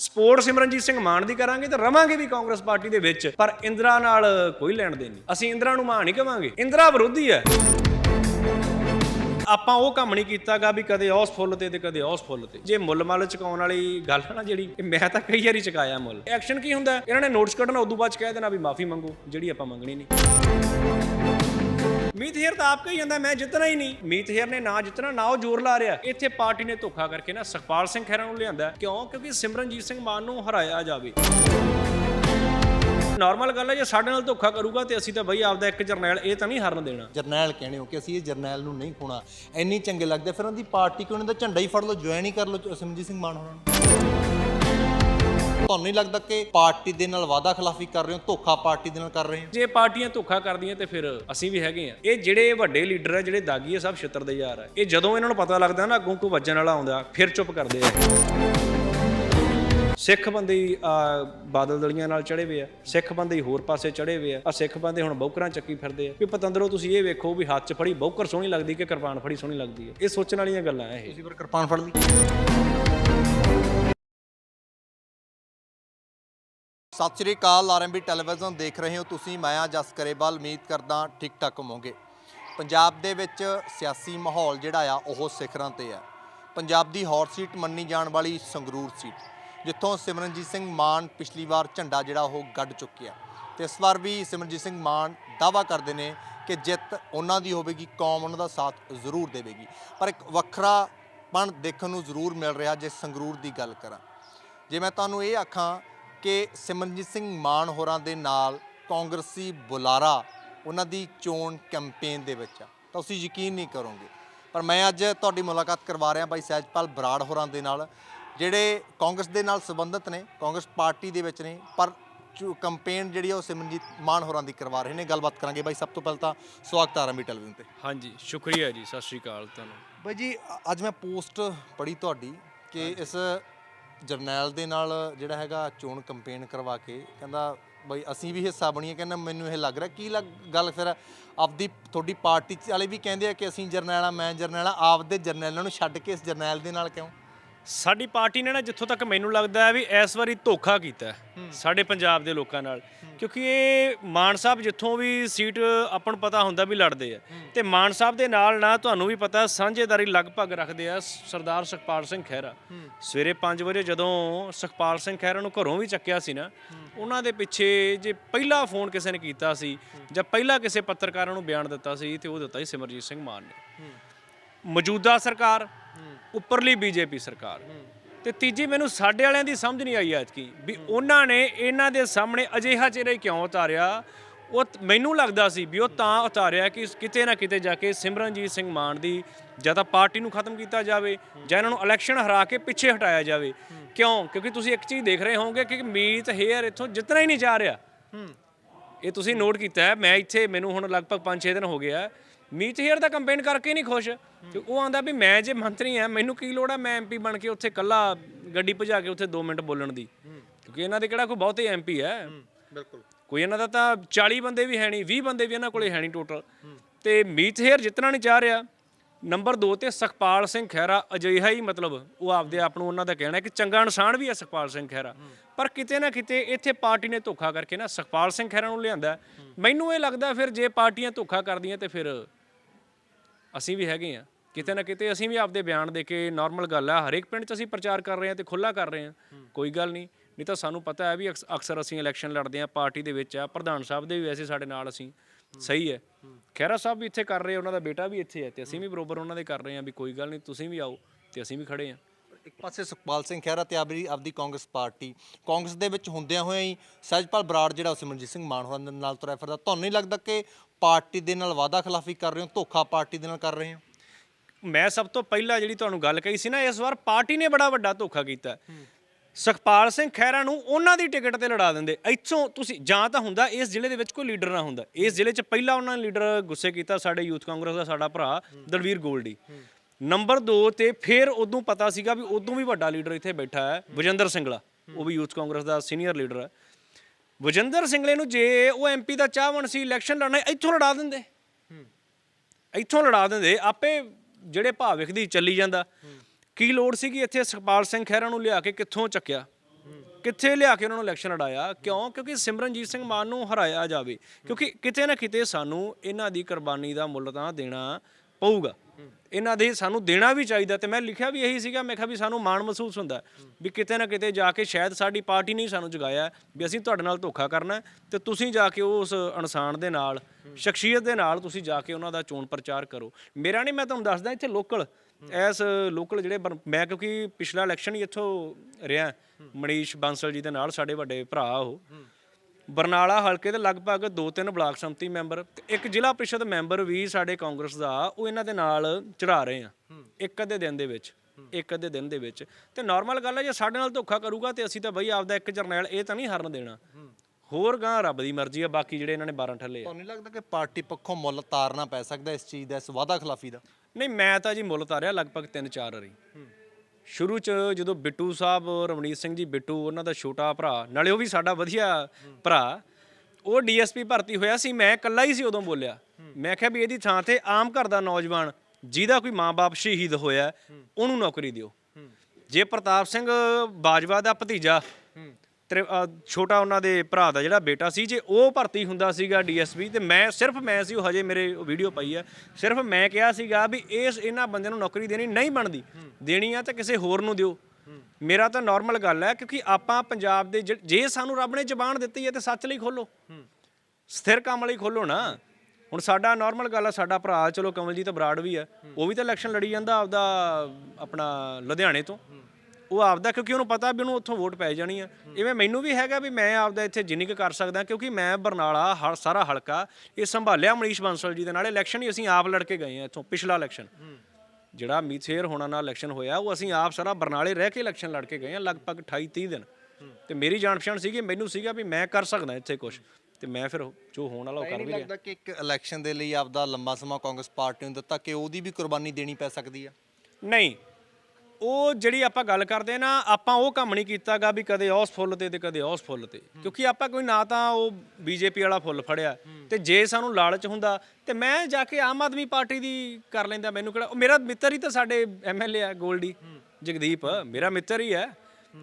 Support Simranjeet Singh Mann ਦੀ ਕਰਾਂਗੇ ਤਾਂ ਰਵਾਂਗੇ ਵੀ ਕਾਂਗਰਸ ਪਾਰਟੀ ਦੇ ਵਿੱਚ, ਪਰ ਇੰਦਰਾ ਨਾਲ ਕੋਈ ਲੈਣ ਦੇਣ ਨਹੀਂ। ਅਸੀਂ ਇੰਦਰਾ ਨੂੰ ਮਾਂ ਨਹੀਂ ਕਵਾਂਗੇ। ਇੰਦਰਾ ਵਿਰੋਧੀ ਹੈ। ਆਪਾਂ ਉਹ ਕੰਮ ਨਹੀਂ ਕੀਤਾਗਾ ਵੀ ਕਦੇ ਉਸ ਫੁੱਲ ਤੇ ਤੇ ਕਦੇ ਉਸ ਫੁੱਲ ਤੇ। ਜੇ ਮੁੱਲ ਮੱਲ ਚੁਕਾਉਣ ਵਾਲੀ ਗੱਲ ਹੈ ਨਾ ਜਿਹੜੀ ਮੈਂ ਤਾਂ ਕਈ ਵਾਰੀ ਚੁਕਾਇਆ ਮੁੱਲ। ਐਕਸ਼ਨ ਕੀ ਹੁੰਦਾ? ਇਹਨਾਂ ਨੇ ਨੋਟਸ ਕੱਢਣਾ, ਉਦੋਂ ਬਾਅਦ ਚ ਕਹਿ ਦੇਣਾ ਵੀ ਮਾਫੀ ਮੰਗੋ, ਜਿਹੜੀ ਆਪਾਂ ਮੰਗਣੀ ਨਹੀਂ। ਮੀਤ ਹੇਰ ਤਾਂ ਆਪ ਕਹੀ ਜਾਂਦਾ, ਮੈਂ ਜਿੱਤਣਾ ਹੀ ਨਹੀਂ। ਮੀਤ ਹੇਰ ਨੇ ਨਾ ਜਿੱਤਣਾ, ਨਾ ਉਹ ਜ਼ੋਰ ਲਾ ਰਿਹਾ। ਇੱਥੇ ਪਾਰਟੀ ਨੇ ਧੋਖਾ ਕਰਕੇ ਨਾ ਸੁਖਪਾਲ ਸਿੰਘ ਖਹਿਰਾ ਨੂੰ ਲਿਆਂਦਾ ਕਿਉਂ? ਕਿਉਂਕਿ ਸਿਮਰਨਜੀਤ ਸਿੰਘ ਮਾਨ ਨੂੰ ਹਰਾਇਆ ਜਾਵੇ। ਨਾਰਮਲ ਗੱਲ ਹੈ, ਜੇ ਸਾਡੇ ਨਾਲ ਧੋਖਾ ਕਰੂਗਾ ਤੇ ਅਸੀਂ ਤਾਂ ਬਈ ਆਪਦਾ ਇੱਕ ਜਰਨੈਲ, ਇਹ ਤਾਂ ਨਹੀਂ ਹਰਨ ਦੇਣਾ। ਜਰਨੈਲ ਕਹਿੰਦੇ ਹੋ ਕਿ ਅਸੀਂ ਇਹ ਜਰਨੈਲ ਨੂੰ ਨਹੀਂ ਖੋਣਾ। ਇੰਨੀ ਚੰਗੇ ਲੱਗਦੇ, ਫਿਰ ਉਹਦੀ ਪਾਰਟੀ ਕਿਉਂ ਨਹੀਂ ਦਾ ਝੰਡਾ ਹੀ ਫੜ ਲਓ ਜੁਆਇਨ ਹੀ ਕਰ ਲਓ ਸਿਮਰਜੀਤ ਸਿੰਘ ਮਾਨ ਹੋਣਾ ਨੂੰ। ਤੁਹਾਨੂੰ ਨਹੀਂ ਲੱਗਦਾ ਕਿ ਪਾਰਟੀ ਦੇ ਨਾਲ ਵਾਅਦਾ ਖਿਲਾਫੀ ਕਰ ਰਹੇ ਹੋ ਧੋਖਾ ਪਾਰਟੀ ਦੇ ਨਾਲ ਕਰ ਰਹੇ ਹੋ? ਜੇ ਪਾਰਟੀਆਂ ਧੋਖਾ ਕਰਦੀਆਂ ਤੇ ਫਿਰ ਅਸੀਂ ਵੀ ਹੈਗੇ ਆ ਇਹ ਜਿਹੜੇ ਵੱਡੇ ਲੀਡਰ ਆ ਜਿਹੜੇ ਦਾਗੀ ਆ ਸਭ ਛਿੱਤਰ ਦੇ ਯਾਰ ਆ। ਇਹ ਜਦੋਂ ਇਹਨਾਂ ਨੂੰ ਪਤਾ ਲੱਗਦਾ ਨਾ ਅੱਗੋਂ ਕੋਈ ਵੱਜਣ ਵਾਲਾ ਆਉਂਦਾ ਫਿਰ ਚੁੱਪ ਕਰਦੇ ਆ। ਸਿੱਖ ਬੰਦੇ ਬਾਦਲ ਦਲੀਆਂ ਨਾਲ ਚੜੇ ਹੋਏ ਆ। ਸਿੱਖ ਬੰਦੇ ਹੋਰ ਪਾਸੇ ਚੜੇ ਹੋਏ ਆ। ਆ ਸਿੱਖ ਬੰਦੇ ਹੁਣ ਬੌਕਰਾਂ ਚੱਕੀ ਫਿਰਦੇ ਆ। ਵੀ ਪਤੰਦਰੋ ਤੁਸੀਂ ਇਹ ਵੇਖੋ ਵੀ ਹੱਥ 'ਚ ਫੜੀ ਬੌਕਰ ਸੋਹਣੀ ਲੱਗਦੀ ਕਿ ਕਿਰਪਾਨ ਫੜੀ ਸੋਹਣੀ ਲੱਗਦੀ ਹੈ ਇਹ ਸੋਚਣ ਵਾਲੀਆਂ ਗੱਲਾਂ ਇਹ। ਤੁਸੀਂ ਫਿਰ ਕਿਰਪਾਨ ਫੜ ਲਈ? ਸਤਿ ਸ਼੍ਰੀ ਅਕਾਲ ਆਰਐਮਬੀ ਟੈਲੀਵਿਜ਼ਨ ਦੇਖ ਰਹੇ ਹੋ ਤੁਸੀਂ, ਮੈਂ ਆ ਜਸ ਕਰੇਵਾਲ, ਉਮੀਦ ਕਰਦਾ ਠੀਕ ਠਾਕ ਹੋਵੋਗੇ। ਪੰਜਾਬ ਦੇ ਵਿੱਚ ਸਿਆਸੀ ਮਾਹੌਲ ਜਿਹੜਾ ਆ, ਉਹ ਸਿਖਰਾਂ ਤੇ ਆ। ਪੰਜਾਬ ਦੀ ਹੌਟ ਸੀਟ ਮੰਨੀ ਜਾਣ ਵਾਲੀ ਸੰਗਰੂਰ ਸੀਟ, ਜਿੱਥੋਂ ਸਿਮਰਨਜੀਤ ਸਿੰਘ ਮਾਨ ਪਿਛਲੀ ਵਾਰ ਝੰਡਾ ਜਿਹੜਾ ਉਹ ਗੱਡ ਚੁੱਕਿਆ। ਤੇ ਇਸ ਵਾਰ ਵੀ ਸਿਮਰਨਜੀਤ ਸਿੰਘ ਮਾਨ ਦਾਵਾ ਕਰਦੇ ਨੇ ਕਿ ਜਿੱਤ ਉਹਨਾਂ ਦੀ ਹੋਵੇਗੀ, ਕੌਮ ਉਹਨਾਂ ਦਾ ਸਾਥ ਜ਼ਰੂਰ ਦੇਵੇਗੀ। ਪਰ ਇੱਕ ਵੱਖਰਾ ਪਣ ਦੇਖਣ ਨੂੰ ਜ਼ਰੂਰ ਮਿਲ ਰਿਹਾ ਜੇ ਸੰਗਰੂਰ ਦੀ ਗੱਲ ਕਰਾਂ। ਜੇ ਮੈਂ ਤੁਹਾਨੂੰ ਇਹ ਆਖਾਂ ਕਿ ਸਿਮਰਨਜੀਤ ਸਿੰਘ ਮਾਨ ਹੋਰਾਂ ਦੇ ਨਾਲ ਕਾਂਗਰਸੀ ਬੁਲਾਰਾ ਉਹਨਾਂ ਦੀ ਚੋਣ ਕੈਂਪੇਨ ਦੇ ਵਿੱਚ ਆ। ਤਾਂ ਤੁਸੀਂ ਯਕੀਨ ਨਹੀਂ ਕਰੋਗੇ। ਪਰ ਮੈਂ ਅੱਜ ਤੁਹਾਡੀ ਮੁਲਾਕਾਤ ਕਰਵਾ ਰਿਹਾ ਬਾਈ ਸਹਿਜਪਾਲ ਬਰਾੜ ਹੋਰਾਂ ਦੇ ਨਾਲ ਜਿਹੜੇ ਕਾਂਗਰਸ ਦੇ ਨਾਲ ਸੰਬੰਧਿਤ ਨੇ ਕਾਂਗਰਸ ਪਾਰਟੀ ਦੇ ਵਿੱਚ ਨੇ ਪਰ ਕੈਂਪੇਨ ਜਿਹੜੀ ਆ ਉਹ ਸਿਮਰਨਜੀਤ ਮਾਨ ਹੋਰਾਂ ਦੀ ਕਰਵਾ ਰਹੇ ਨੇ। ਗੱਲਬਾਤ ਕਰਾਂਗੇ ਬਾਈ ਸਭ ਤੋਂ ਪਹਿਲਾਂ ਤਾਂ ਸਵਾਗਤ ਆ ਰਮੀ ਟੈਲੀਵਿਜ਼ਨ ਤੇ। ਹਾਂਜੀ ਸ਼ੁਕਰੀਆ ਜੀ ਸਤਿ ਸ਼੍ਰੀ ਅਕਾਲ ਤੁਹਾਨੂੰ। ਬਾਈ ਜੀ ਅੱਜ ਮੈਂ ਪੋਸਟ ਪੜ੍ਹੀ ਤੁਹਾਡੀ ਕਿ ਇਸ ਜਰਨੈਲ ਦੇ ਨਾਲ ਜਿਹੜਾ ਹੈਗਾ ਚੋਣ ਕੰਪੇਨ ਕਰਵਾ ਕੇ ਕਹਿੰਦਾ ਬਈ ਅਸੀਂ ਵੀ ਹਿੱਸਾ ਬਣੀਏ, ਕਹਿੰਦਾ ਮੈਨੂੰ ਇਹ ਲੱਗ ਰਿਹਾ। ਕੀ ਲੱਗ- ਗੱਲ ਫਿਰ ਆਪਦੀ, ਤੁਹਾਡੀ ਪਾਰਟੀ ਵਾਲੇ ਵੀ ਕਹਿੰਦੇ ਆ ਕਿ ਅਸੀਂ ਜਰਨੈਲ ਆ, ਮੈਂ ਜਰਨੈਲ ਆ, ਆਪਦੇ ਜਰਨੈਲਾਂ ਨੂੰ ਛੱਡ ਕੇ ਇਸ ਜਰਨੈਲ ਦੇ ਨਾਲ ਕਿਉਂ? ਸਾਡੀ ਪਾਰਟੀ ਨੇ ਨਾ ਜਿੱਥੋਂ ਤੱਕ ਮੈਨੂੰ ਲੱਗਦਾ ਹੈ ਵੀ ਇਸ ਵਾਰੀ ਧੋਖਾ ਕੀਤਾ ਸਾਡੇ ਪੰਜਾਬ ਦੇ ਲੋਕਾਂ ਨਾਲ। ਕਿਉਂਕਿ ਇਹ ਮਾਨ ਸਾਹਿਬ ਜਿੱਥੋਂ ਵੀ ਸੀਟ ਆਪਾਂ ਨੂੰ ਪਤਾ ਹੁੰਦਾ ਵੀ ਲੜਦੇ ਆ। ਤੇ ਮਾਨ ਸਾਹਿਬ ਦੇ ਨਾਲ ਨਾ ਤੁਹਾਨੂੰ ਵੀ ਪਤਾ ਸਾਂਝੇਦਾਰੀ ਲਗਭਗ ਰੱਖਦੇ ਆ ਸਰਦਾਰ ਸੁਖਪਾਲ ਸਿੰਘ ਖਹਿਰਾ। ਸਵੇਰੇ 5 ਵਜੇ ਜਦੋਂ ਸੁਖਪਾਲ ਸਿੰਘ ਖਹਿਰਾ ਨੂੰ ਘਰੋਂ ਵੀ ਚੱਕਿਆ ਸੀ ਨਾ ਉਹਨਾਂ ਦੇ ਪਿੱਛੇ ਜੇ ਪਹਿਲਾ ਫੋਨ ਕਿਸੇ ਨੇ ਕੀਤਾ ਸੀ ਜਾਂ ਪਹਿਲਾ ਕਿਸੇ ਪੱਤਰਕਾਰਾਂ ਨੂੰ ਬਿਆਨ ਦਿੱਤਾ ਸੀ ਤੇ ਉਹ ਦਿੱਤਾ ਸੀ ਸਿਮਰਜੀਤ ਸਿੰਘ ਮਾਨ ਨੇ। ਮੌਜੂਦਾ ਸਰਕਾਰ ਉੱਪਰਲੀ ਬੀਜੇਪੀ ਸਰਕਾਰ। ਤੇ ਤੀਜੀ ਮੈਨੂੰ ਸਾਡੇ ਵਾਲਿਆਂ ਦੀ ਸਮਝ ਨਹੀਂ ਆਈ ਐਤਕੀ ਵੀ ਉਹਨਾਂ ਨੇ ਇਹਨਾਂ ਦੇ ਸਾਹਮਣੇ ਅਜਿਹਾ ਚਿਹਰਾ ਕਿਉਂ ਉਤਾਰਿਆ? ਉਹ ਮੈਨੂੰ ਲੱਗਦਾ ਸੀ ਵੀ ਉਹ ਤਾਂ ਉਤਾਰਿਆ ਕਿ ਕਿਤੇ ਨਾ ਕਿਤੇ ਜਾ ਕੇ ਸਿਮਰਨਜੀਤ ਸਿੰਘ ਮਾਨ ਦੀ ਜਾਂ ਤਾਂ ਪਾਰਟੀ ਨੂੰ ਖਤਮ ਕੀਤਾ ਜਾਵੇ ਜਾਂ ਇਹਨਾਂ ਨੂੰ ਇਲੈਕਸ਼ਨ ਹਰਾ ਕੇ ਪਿੱਛੇ ਹਟਾਇਆ ਜਾਵੇ। ਕਿਉਂ? ਕਿਉਂਕਿ ਤੁਸੀਂ ਇੱਕ ਚੀਜ਼ ਦੇਖ ਰਹੇ ਹੋਵੋਗੇ ਕਿ ਮੀਤ ਹੇਅਰ ਇੱਥੋਂ ਜਿੱਤਣਾ ਹੀ ਨਹੀਂ ਜਾ ਰਿਹਾ। ਇਹ ਤੁਸੀਂ ਨੋਟ ਕੀਤਾ ਹੈ ਮੈਂ ਇੱਥੇ ਮੈਨੂੰ ਹੁਣ ਲਗਭਗ 5-6 ਦਿਨ ਹੋ ਗਿਆ ਮੀਤ ਹੇਅਰ ਦਾ ਕੰਪੇਨ ਕਰਕੇ ਨਹੀਂ ਖੁਸ਼। ਤੇ ਉਹ ਆਂਦਾ ਵੀ ਮੈਂ ਜੇ ਮੰਤਰੀ ਆ ਮੈਨੂੰ ਕੀ ਲੋੜ ਆ ਮੈਂ ਐਮਪੀ ਬਣ ਕੇ ਉੱਥੇ ਕੱਲਾ ਗੱਡੀ ਭਜਾ ਕੇ ਉੱਥੇ 2 ਮਿੰਟ ਬੋਲਣ ਦੀ? ਕਿਉਂਕਿ ਇਹਨਾਂ ਦੇ ਕਿਹੜਾ ਕੋਈ ਬਹੁਤੇ ਐਮਪੀ ਹੈ। ਬਿਲਕੁਲ। ਕੋਈ ਇਹਨਾਂ ਦਾ ਤਾਂ 40 ਬੰਦੇ ਵੀ ਹੈ ਨਹੀਂ 20 ਬੰਦੇ ਵੀ ਇਹਨਾਂ ਕੋਲੇ ਹੈ ਨਹੀਂ ਟੋਟਲ ਤੇ ਮੀਤ ਹੇਅਰ ਜਿੱਤਣਾ ਨਹੀਂ ਚਾਹ ਰਿਹਾ ਨੰਬਰ 2 ਤੇ ਸੁਖਪਾਲ ਸਿੰਘ ਖਹਿਰਾ ਅਜਿਹਾ ਹੀ ਮਤਲਬ ਉਹ ਆਪਦੇ ਆਪ ਨੂੰ ਉਹਨਾਂ ਦਾ ਕਹਿਣਾ ਹੈ ਕਿ ਚੰਗਾ ਇਨਸਾਨ ਵੀ ਹੈ ਸੁਖਪਾਲ ਸਿੰਘ ਖਹਿਰਾ। ਪਰ ਕਿਤੇ ਨਾ ਕਿਤੇ ਇੱਥੇ ਪਾਰਟੀ ਨੇ ਧੋਖਾ ਕਰਕੇ ਨਾ ਸੁਖਪਾਲ ਸਿੰਘ ਖਹਿਰਾ ਨੂੰ ਲਿਆਂਦਾ। ਮੈਨੂੰ ਇਹ ਲੱਗਦਾ ਫਿਰ ਜੇ ਪਾਰਟੀਆਂ ਧੋਖਾ ਕਰਦੀਆਂ ਤੇ ਫਿਰ ਅਸੀਂ ਵੀ ਹੈਗੇ ਆ ਕਿਤੇ ਨਾ ਕਿਤੇ ਅਸੀਂ ਵੀ ਆਪਦੇ ਬਿਆਨ ਦੇ ਕੇ ਨਾਰਮਲ ਗੱਲ ਆ। ਹਰੇਕ ਪਿੰਡ 'ਚ ਅਸੀਂ ਪ੍ਰਚਾਰ ਕਰ ਰਹੇ ਹਾਂ ਤੇ ਖੁੱਲਾ ਕਰ ਰਹੇ ਹਾਂ। ਕੋਈ ਗੱਲ ਨਹੀਂ। ਨਹੀਂ ਤਾਂ ਸਾਨੂੰ ਪਤਾ ਹੈ ਵੀ ਅਕਸ- ਅਕਸਰ ਅਸੀਂ ਇਲੈਕਸ਼ਨ ਲੜਦੇ ਹਾਂ ਪਾਰਟੀ ਦੇ ਵਿੱਚ ਆ। ਪ੍ਰਧਾਨ ਸਾਹਿਬ ਦੇ ਵੀ ਵੈਸੇ ਸਾਡੇ ਨਾਲ ਅਸੀਂ। ਸਹੀ ਹੈ। ਖਹਿਰਾ ਸਾਹਿਬ ਵੀ ਇੱਥੇ ਕਰ ਰਹੇ ਉਹਨਾਂ ਦਾ ਬੇਟਾ ਵੀ ਇੱਥੇ ਹੈ ਤੇ ਅਸੀਂ ਵੀ ਬਰੋਬਰ ਉਹਨਾਂ ਦੇ ਕਰ ਰਹੇ ਹਾਂ ਵੀ ਕੋਈ ਗੱਲ ਨਹੀਂ ਤੁਸੀਂ ਵੀ ਆਓ ਤੇ ਅਸੀਂ ਵੀ ਖੜੇ ਹਾਂ। ਇੱਕ ਪਾਸੇ ਸੁਖਪਾਲ ਸਿੰਘ ਖਹਿਰਾ ਤੇ ਆਪਦੀ ਆਪਦੀ ਕਾਂਗਰਸ ਪਾਰਟੀ। ਕਾਂਗਰਸ ਦੇ ਵਿੱਚ ਹੁੰਦਿਆਂ ਹੋਇਆਂ ਹੀ ਸਹਿਜਪਾਲ ਬਰਾੜ ਜਿਹੜਾ ਉਹ ਸਿਮਰਜੀਤ ਸਿੰਘ ਮਾਨ ਹੋਰਾਂ ਦੇ ਨਾਲ ਤੁਰਿਆ ਫਿਰਦਾ। ਤੁਹਾਨੂੰ ਨਹੀਂ ਲੱਗਦਾ ਕਿ ਪਾਰਟੀ ਦੇ ਨਾਲ ਵਾਅਦਾ ਖਿਲਾਫੀ ਕਰ ਰਹੇ ਹੋ, ਧੋਖਾ ਪਾਰਟੀ ਦੇ ਨਾਲ ਕਰ ਰਹੇ ਹੋ? ਮੈਂ ਸਭ ਤੋਂ ਪਹਿਲਾਂ ਜਿਹੜੀ ਤੁਹਾਨੂੰ ਗੱਲ ਕਹੀ ਸੀ ਨਾ, ਇਸ ਵਾਰ ਪਾਰਟੀ ਨੇ ਬੜਾ ਵੱਡਾ ਧੋਖਾ ਕੀਤਾ। ਸੁਖਪਾਲ ਸਿੰਘ ਖਹਿਰਾ ਨੂੰ ਉਹਨਾਂ ਦੀ ਟਿਕਟ ਤੇ ਲੜਾ ਦਿੰਦੇ। ਇੱਥੋਂ ਤੁਸੀਂ, ਜਾਂ ਤਾਂ ਹੁੰਦਾ ਇਸ ਜ਼ਿਲ੍ਹੇ ਦੇ ਵਿੱਚ ਕੋਈ ਲੀਡਰ ਨਾ ਹੁੰਦਾ। ਇਸ ਜ਼ਿਲ੍ਹੇ 'ਚ ਪਹਿਲਾਂ ਉਹਨਾਂ ਨੇ ਲੀਡਰ ਗੁੱਸੇ ਕੀਤਾ, ਸਾਡੇ ਯੂਥ ਕਾਂਗਰਸ ਦਾ ਸਾਡਾ ਭਰਾ ਦਲਵੀਰ ਗੋਲਡੀ। ਨੰਬਰ 2 ਤੇ ਫਿਰ ਉਦੋਂ ਪਤਾ ਸੀਗਾ ਵੀ ਉਦੋਂ ਵੀ ਵੱਡਾ ਲੀਡਰ ਇੱਥੇ ਬੈਠਾ ਹੈ ਵਜਿੰਦਰ ਸਿੰਗਲਾ। ਉਹ ਵੀ ਯੂਥ ਕਾਂਗਰਸ ਦਾ ਸੀਨੀਅਰ ਲੀਡਰ ਹੈ। ਵਜਿੰਦਰ ਸਿੰਗਲੇ ਨੂੰ ਜੇ ਉਹ ਐਮਪੀ ਦਾ ਚਾਹਵਣ ਸੀ ਇਲੈਕਸ਼ਨ ਲੜਨਾ, ਇੱਥੋਂ ਲੜਾ ਦਿੰਦੇ। ਇੱਥੋਂ ਲੜਾ ਦਿੰਦੇ। ਆਪੇ ਜਿਹੜੇ ਭਾਵਿਕ ਦੀ ਚੱਲੀ ਜਾਂਦਾ। ਕੀ ਲੋੜ ਸੀ ਕਿ ਇੱਥੇ ਸੁਖਪਾਲ ਸਿੰਘ ਖਹਿਰਾ ਨੂੰ ਲਿਆ ਕੇ ਕਿੱਥੋਂ ਚੱਕਿਆ? ਕਿੱਥੇ ਲਿਆ ਕੇ ਉਹਨਾਂ ਨੂੰ ਇਲੈਕਸ਼ਨ ਲੜਾਇਆ? ਕਿਉਂ? ਕਿਉਂਕਿ ਸਿਮਰਨਜੀਤ ਸਿੰਘ ਮਾਨ ਨੂੰ ਹਰਾਇਆ ਜਾਵੇ। ਕਿਉਂਕਿ ਕਿਤੇ ਨਾ ਕਿਤੇ ਸਾਨੂੰ ਇਹਨਾਂ ਦੀ ਕੁਰਬਾਨੀ ਦਾ ਮੁੱਲ ਤਾਂ ਦੇਣਾ ਪਊਗਾ। ਇਹਨਾਂ ਦੇ ਸਾਨੂੰ ਦੇਣਾ ਵੀ ਚਾਹੀਦਾ ਤੇ ਮੈਂ ਲਿਖਿਆ ਵੀ ਇਹੀ ਸੀਗਾ, ਮੈਂ ਕਿਹਾ ਵੀ ਸਾਨੂੰ ਮਾਣ ਮਹਿਸੂਸ ਹੁੰਦਾ ਵੀ ਕਿਤੇ ਨਾ ਕਿਤੇ ਜਾ ਕੇ ਸ਼ਾਇਦ ਸਾਡੀ ਪਾਰਟੀ ਨਹੀਂ ਸਾਨੂੰ ਜਗਾਇਆ ਵੀ ਅਸੀਂ ਤੁਹਾਡੇ ਨਾਲ ਧੋਖਾ ਕਰਨਾ ਹੈ ਤੇ ਤੁਸੀਂ ਜਾ ਕੇ ਉਸ ਇਨਸਾਨ ਦੇ ਨਾਲ, ਸ਼ਖਸੀਅਤ ਦੇ ਨਾਲ ਤੁਸੀਂ ਜਾ ਕੇ ਉਹਨਾਂ ਦਾ ਚੋਣ ਪ੍ਰਚਾਰ ਕਰੋ। ਮੇਰਾ ਨਹੀਂ, ਮੈਂ ਤੁਹਾਨੂੰ ਦੱਸਦਾ ਇੱਥੇ ਲੋਕਲ, ਐਸ ਲੋਕਲ ਜਿਹੜੇ ਬਰ- ਮੈਂ ਕਿਉਂਕਿ ਪਿਛਲਾ ਇਲੈਕਸ਼ਨ ਹੀ ਇੱਥੋਂ ਰਿਹਾ ਮਨੀਸ਼ ਬਾਂਸਲ ਜੀ ਦੇ ਨਾਲ ਸਾਡੇ ਵੱਡੇ ਭਰਾ ਉਹ। ਬਰਨਾਲਾ ਹਲਕੇ ਦੇ ਲਗਭਗ 2-3 ਬਲਾਕ ਸੰਮਤੀ ਮੈਂਬਰ ਤੇ ਇੱਕ ਜ਼ਿਲ੍ਹਾ ਪ੍ਰੀਸ਼ਦ ਮੈਂਬਰ ਵੀ ਸਾਡੇ ਕਾਂਗਰਸ ਦਾ ਉਹ ਇਹਨਾਂ ਦੇ ਨਾਲ ਚੜਾ ਰਹੇ ਆ। ਇੱਕ ਅੱਧੇ ਦਿਨ ਦੇ ਵਿੱਚ ਇੱਕ ਅੱਧੇ ਦਿਨ ਦੇ ਵਿੱਚ। ਤੇ ਨਾਰਮਲ ਗੱਲ ਹੈ ਜੇ ਸਾਡੇ ਨਾਲ ਧੋਖਾ ਕਰੂਗਾ ਤੇ ਅਸੀਂ ਤਾਂ ਬਈ ਆਪਦਾ ਇੱਕ ਜਰਨੈਲ ਇਹ ਤਾਂ ਨਹੀਂ ਹਰਨ ਦੇਣਾ। ਹੋਰ ਗਾਂ ਰੱਬ ਦੀ ਮਰਜ਼ੀ ਆ ਬਾਕੀ ਜਿਹੜੇ ਇਹਨਾਂ ਨੇ 12 ਠੱਲੇ ਆ। ਤੁਹਾਨੂੰ ਨਹੀਂ ਲੱਗਦਾ ਕਿ ਪਾਰਟੀ ਪੱਖੋਂ ਮੁੱਲ ਤਾਰਨਾ ਪੈ ਸਕਦਾ ਇਸ ਚੀਜ਼ ਦਾ ਇਸ ਵਾਅਦਾ ਖਿਲਾਫੀ ਦਾ? ਨਹੀਂ ਮੈਂ ਤਾਂ ਜੀ ਮੁੱਲ ਤਾਰਿਆ ਲਗਭਗ 3-4 ਵਾਰੀ। ਸ਼ੁਰੂ ਚ ਜਦੋਂ ਬਿੱਟੂ ਸਾਹਿਬ ਰਮਣੀਤ ਸਿੰਘ ਜੀ ਬਿੱਟੂ ਉਹਨਾਂ ਦਾ ਛੋਟਾ ਭਰਾ ਨਾਲੇ ਉਹ ਵੀ ਸਾਡਾ ਵਧੀਆ ਭਰਾ ਉਹ ਡੀਐਸਪੀ ਭਰਤੀ ਹੋਇਆ ਸੀ ਮੈਂ ਇਕੱਲਾ ਹੀ ਸੀ ਉਦੋਂ ਬੋਲਿਆ। ਮੈਂ ਕਿਹਾ ਵੀ ਇਹਦੀ ਥਾਂ ਤੇ ਆਮ ਘਰ ਦਾ ਨੌਜਵਾਨ ਜਿਹਦਾ ਕੋਈ ਮਾਂ-ਬਾਪ ਸ਼ਹੀਦ ਹੋਇਆ ਉਹਨੂੰ ਨੌਕਰੀ ਦਿਓ। ਜੇ ਪ੍ਰਤਾਪ ਸਿੰਘ ਬਾਜਵਾ ਦਾ ਭਤੀਜਾ ਤ੍ਰਿ ਅ, ਛੋਟਾ ਉਹਨਾਂ ਦੇ ਭਰਾ ਦਾ ਜਿਹੜਾ ਬੇਟਾ ਸੀ ਜੇ ਉਹ ਭਰਤੀ ਹੁੰਦਾ ਸੀਗਾ ਡੀਐਸਪੀ ਤੇ ਮੈਂ ਸਿਰਫ ਮੈਂ ਸੀ ਉਹ ਹਜੇ ਮੇਰੇ ਵੀਡੀਓ ਪਈ ਆ ਸਿਰਫ ਮੈਂ ਕਿਹਾ ਸੀਗਾ ਵੀ ਇਸ ਇਹਨਾਂ ਬੰਦਿਆਂ ਨੂੰ ਨੌਕਰੀ ਦੇਣੀ ਨਹੀਂ ਬਣਦੀ। ਦੇਣੀ ਆ ਤਾਂ ਕਿਸੇ ਹੋਰ ਨੂੰ ਦਿਓ। ਮੇਰਾ ਤਾਂ ਨਾਰਮਲ ਗੱਲ ਹੈ ਕਿਉਂਕਿ ਆਪਾਂ ਪੰਜਾਬ ਦੇ ਜਿ- ਜੇ ਸਾਨੂੰ ਰੱਬ ਨੇ ਜ਼ਬਾਨ ਦਿੱਤੀ ਹੈ ਤੇ ਸੱਚ ਲਈ ਖੋਲੋ। ਸਥਿਰ ਕੰਮ ਲਈ ਖੋਲੋ ਨਾ। ਹੁਣ ਸਾਡਾ ਨਾਰਮਲ ਗੱਲ ਆ ਸਾਡਾ ਭਰਾ ਚਲੋ ਕਮਲਜੀਤ ਬਰਾੜ ਵੀ ਆ ਉਹ ਵੀ ਤਾਂ ਇਲੈਕਸ਼ਨ ਲੜੀ ਜਾਂਦਾ ਆਪਦਾ ਆਪਣਾ ਲੁਧਿਆਣੇ ਤੋਂ। ਉਹ ਆਪਦਾ ਕਿਉਂਕਿ ਉਹਨੂੰ ਪਤਾ ਵੀ ਉਹਨੂੰ ਉੱਥੋਂ ਵੋਟ ਪੈ ਜਾਣੀ ਆ। ਇਵੇਂ ਮੈਨੂੰ ਵੀ ਹੈਗਾ ਵੀ ਮੈਂ ਆਪਦਾ ਇੱਥੇ ਜਿੰਨੀ ਕੁ ਕਰ ਸਕਦਾ ਕਿਉਂਕਿ ਮੈਂ ਬਰਨਾਲਾ ਹਰ ਸਾਰਾ ਹਲਕਾ ਇਹ ਸੰਭਾਲਿਆ ਮਨੀਸ਼ ਬੰਸਲ ਜੀ ਦੇ ਨਾਲ। ਇਲੈਕਸ਼ਨ ਹੀ ਅਸੀਂ ਆਪ ਲੜ ਕੇ ਗਏ ਆ ਇੱਥੋਂ ਪਿਛਲਾ ਇਲੈਕਸ਼ਨ। ਜਿਹੜਾ ਮੀਥੇਰ ਹੋਣਾ ਨਾਲ ਇਲੈਕਸ਼ਨ ਹੋਇਆ ਉਹ ਅਸੀਂ ਆਪ ਸਾਰਾ ਬਰਨਾਲੇ ਰਹਿ ਕੇ ਇਲੈਕਸ਼ਨ ਲੜ ਕੇ ਗਏ ਆ ਲਗਭਗ 28 30 ਦਿਨ। ਤੇ ਮੇਰੀ ਜਾਣ ਪਛਾਣ ਸੀਗੀ ਮੈਨੂੰ ਸੀਗਾ ਵੀ ਮੈਂ ਕਰ ਸਕਦਾ ਇੱਥੇ ਕੁਝ ਤੇ ਮੈਂ ਫਿਰ ਜੋ ਹੋਣ ਵਾਲਾ ਉਹ ਕਰ ਵੀ ਰਿਹਾ ਲੱਗਦਾ ਕਿ ਇੱਕ ਇਲੈਕਸ਼ਨ ਦੇ ਲਈ ਆਪਦਾ ਲੰਬਾ ਸਮਾਂ ਕਾਂਗਰਸ ਪਾਰਟੀ ਨੂੰ ਦਿੱਤਾ ਕਿ ਉਹਦੀ ਵੀ ਕੁਰਬਾਨੀ ਦੇਣੀ ਪੈ ਸਕਦੀ ਆ? ਨਹੀਂ ਉਹ ਜਿਹੜੀ ਆਪਾਂ ਗੱਲ ਕਰਦੇ ਨਾ ਆਪਾਂ ਉਹ ਕੰਮ ਨਹੀਂ ਕੀਤਾਗਾ ਵੀ ਕਦੇ ਉਸ ਫੁੱਲ ਤੇ ਤੇ ਕਦੇ ਉਸ ਫੁੱਲ ਤੇ। ਕਿਉਂਕਿ ਆਪਾਂ ਕੋਈ ਨਾ ਤਾਂ ਉਹ ਬੀਜੇਪੀ ਵਾਲਾ ਫੁੱਲ ਫੜਿਆ। ਤੇ ਜੇ ਸਾਨੂੰ ਲਾਲਚ ਹੁੰਦਾ ਤੇ ਮੈਂ ਜਾ ਕੇ ਆਮ ਆਦਮੀ ਪਾਰਟੀ ਦੀ ਕਰ ਲੈਂਦਾ ਮੈਨੂੰ ਕਿਹੜਾ ਉਹ ਮੇਰਾ ਮਿੱਤਰ ਹੀ ਤਾਂ ਸਾਡੇ ਐਮਐਲਏ ਆ ਗੋਲਡੀ। ਜਗਦੀਪ ਮੇਰਾ ਮਿੱਤਰ ਹੀ ਹੈ।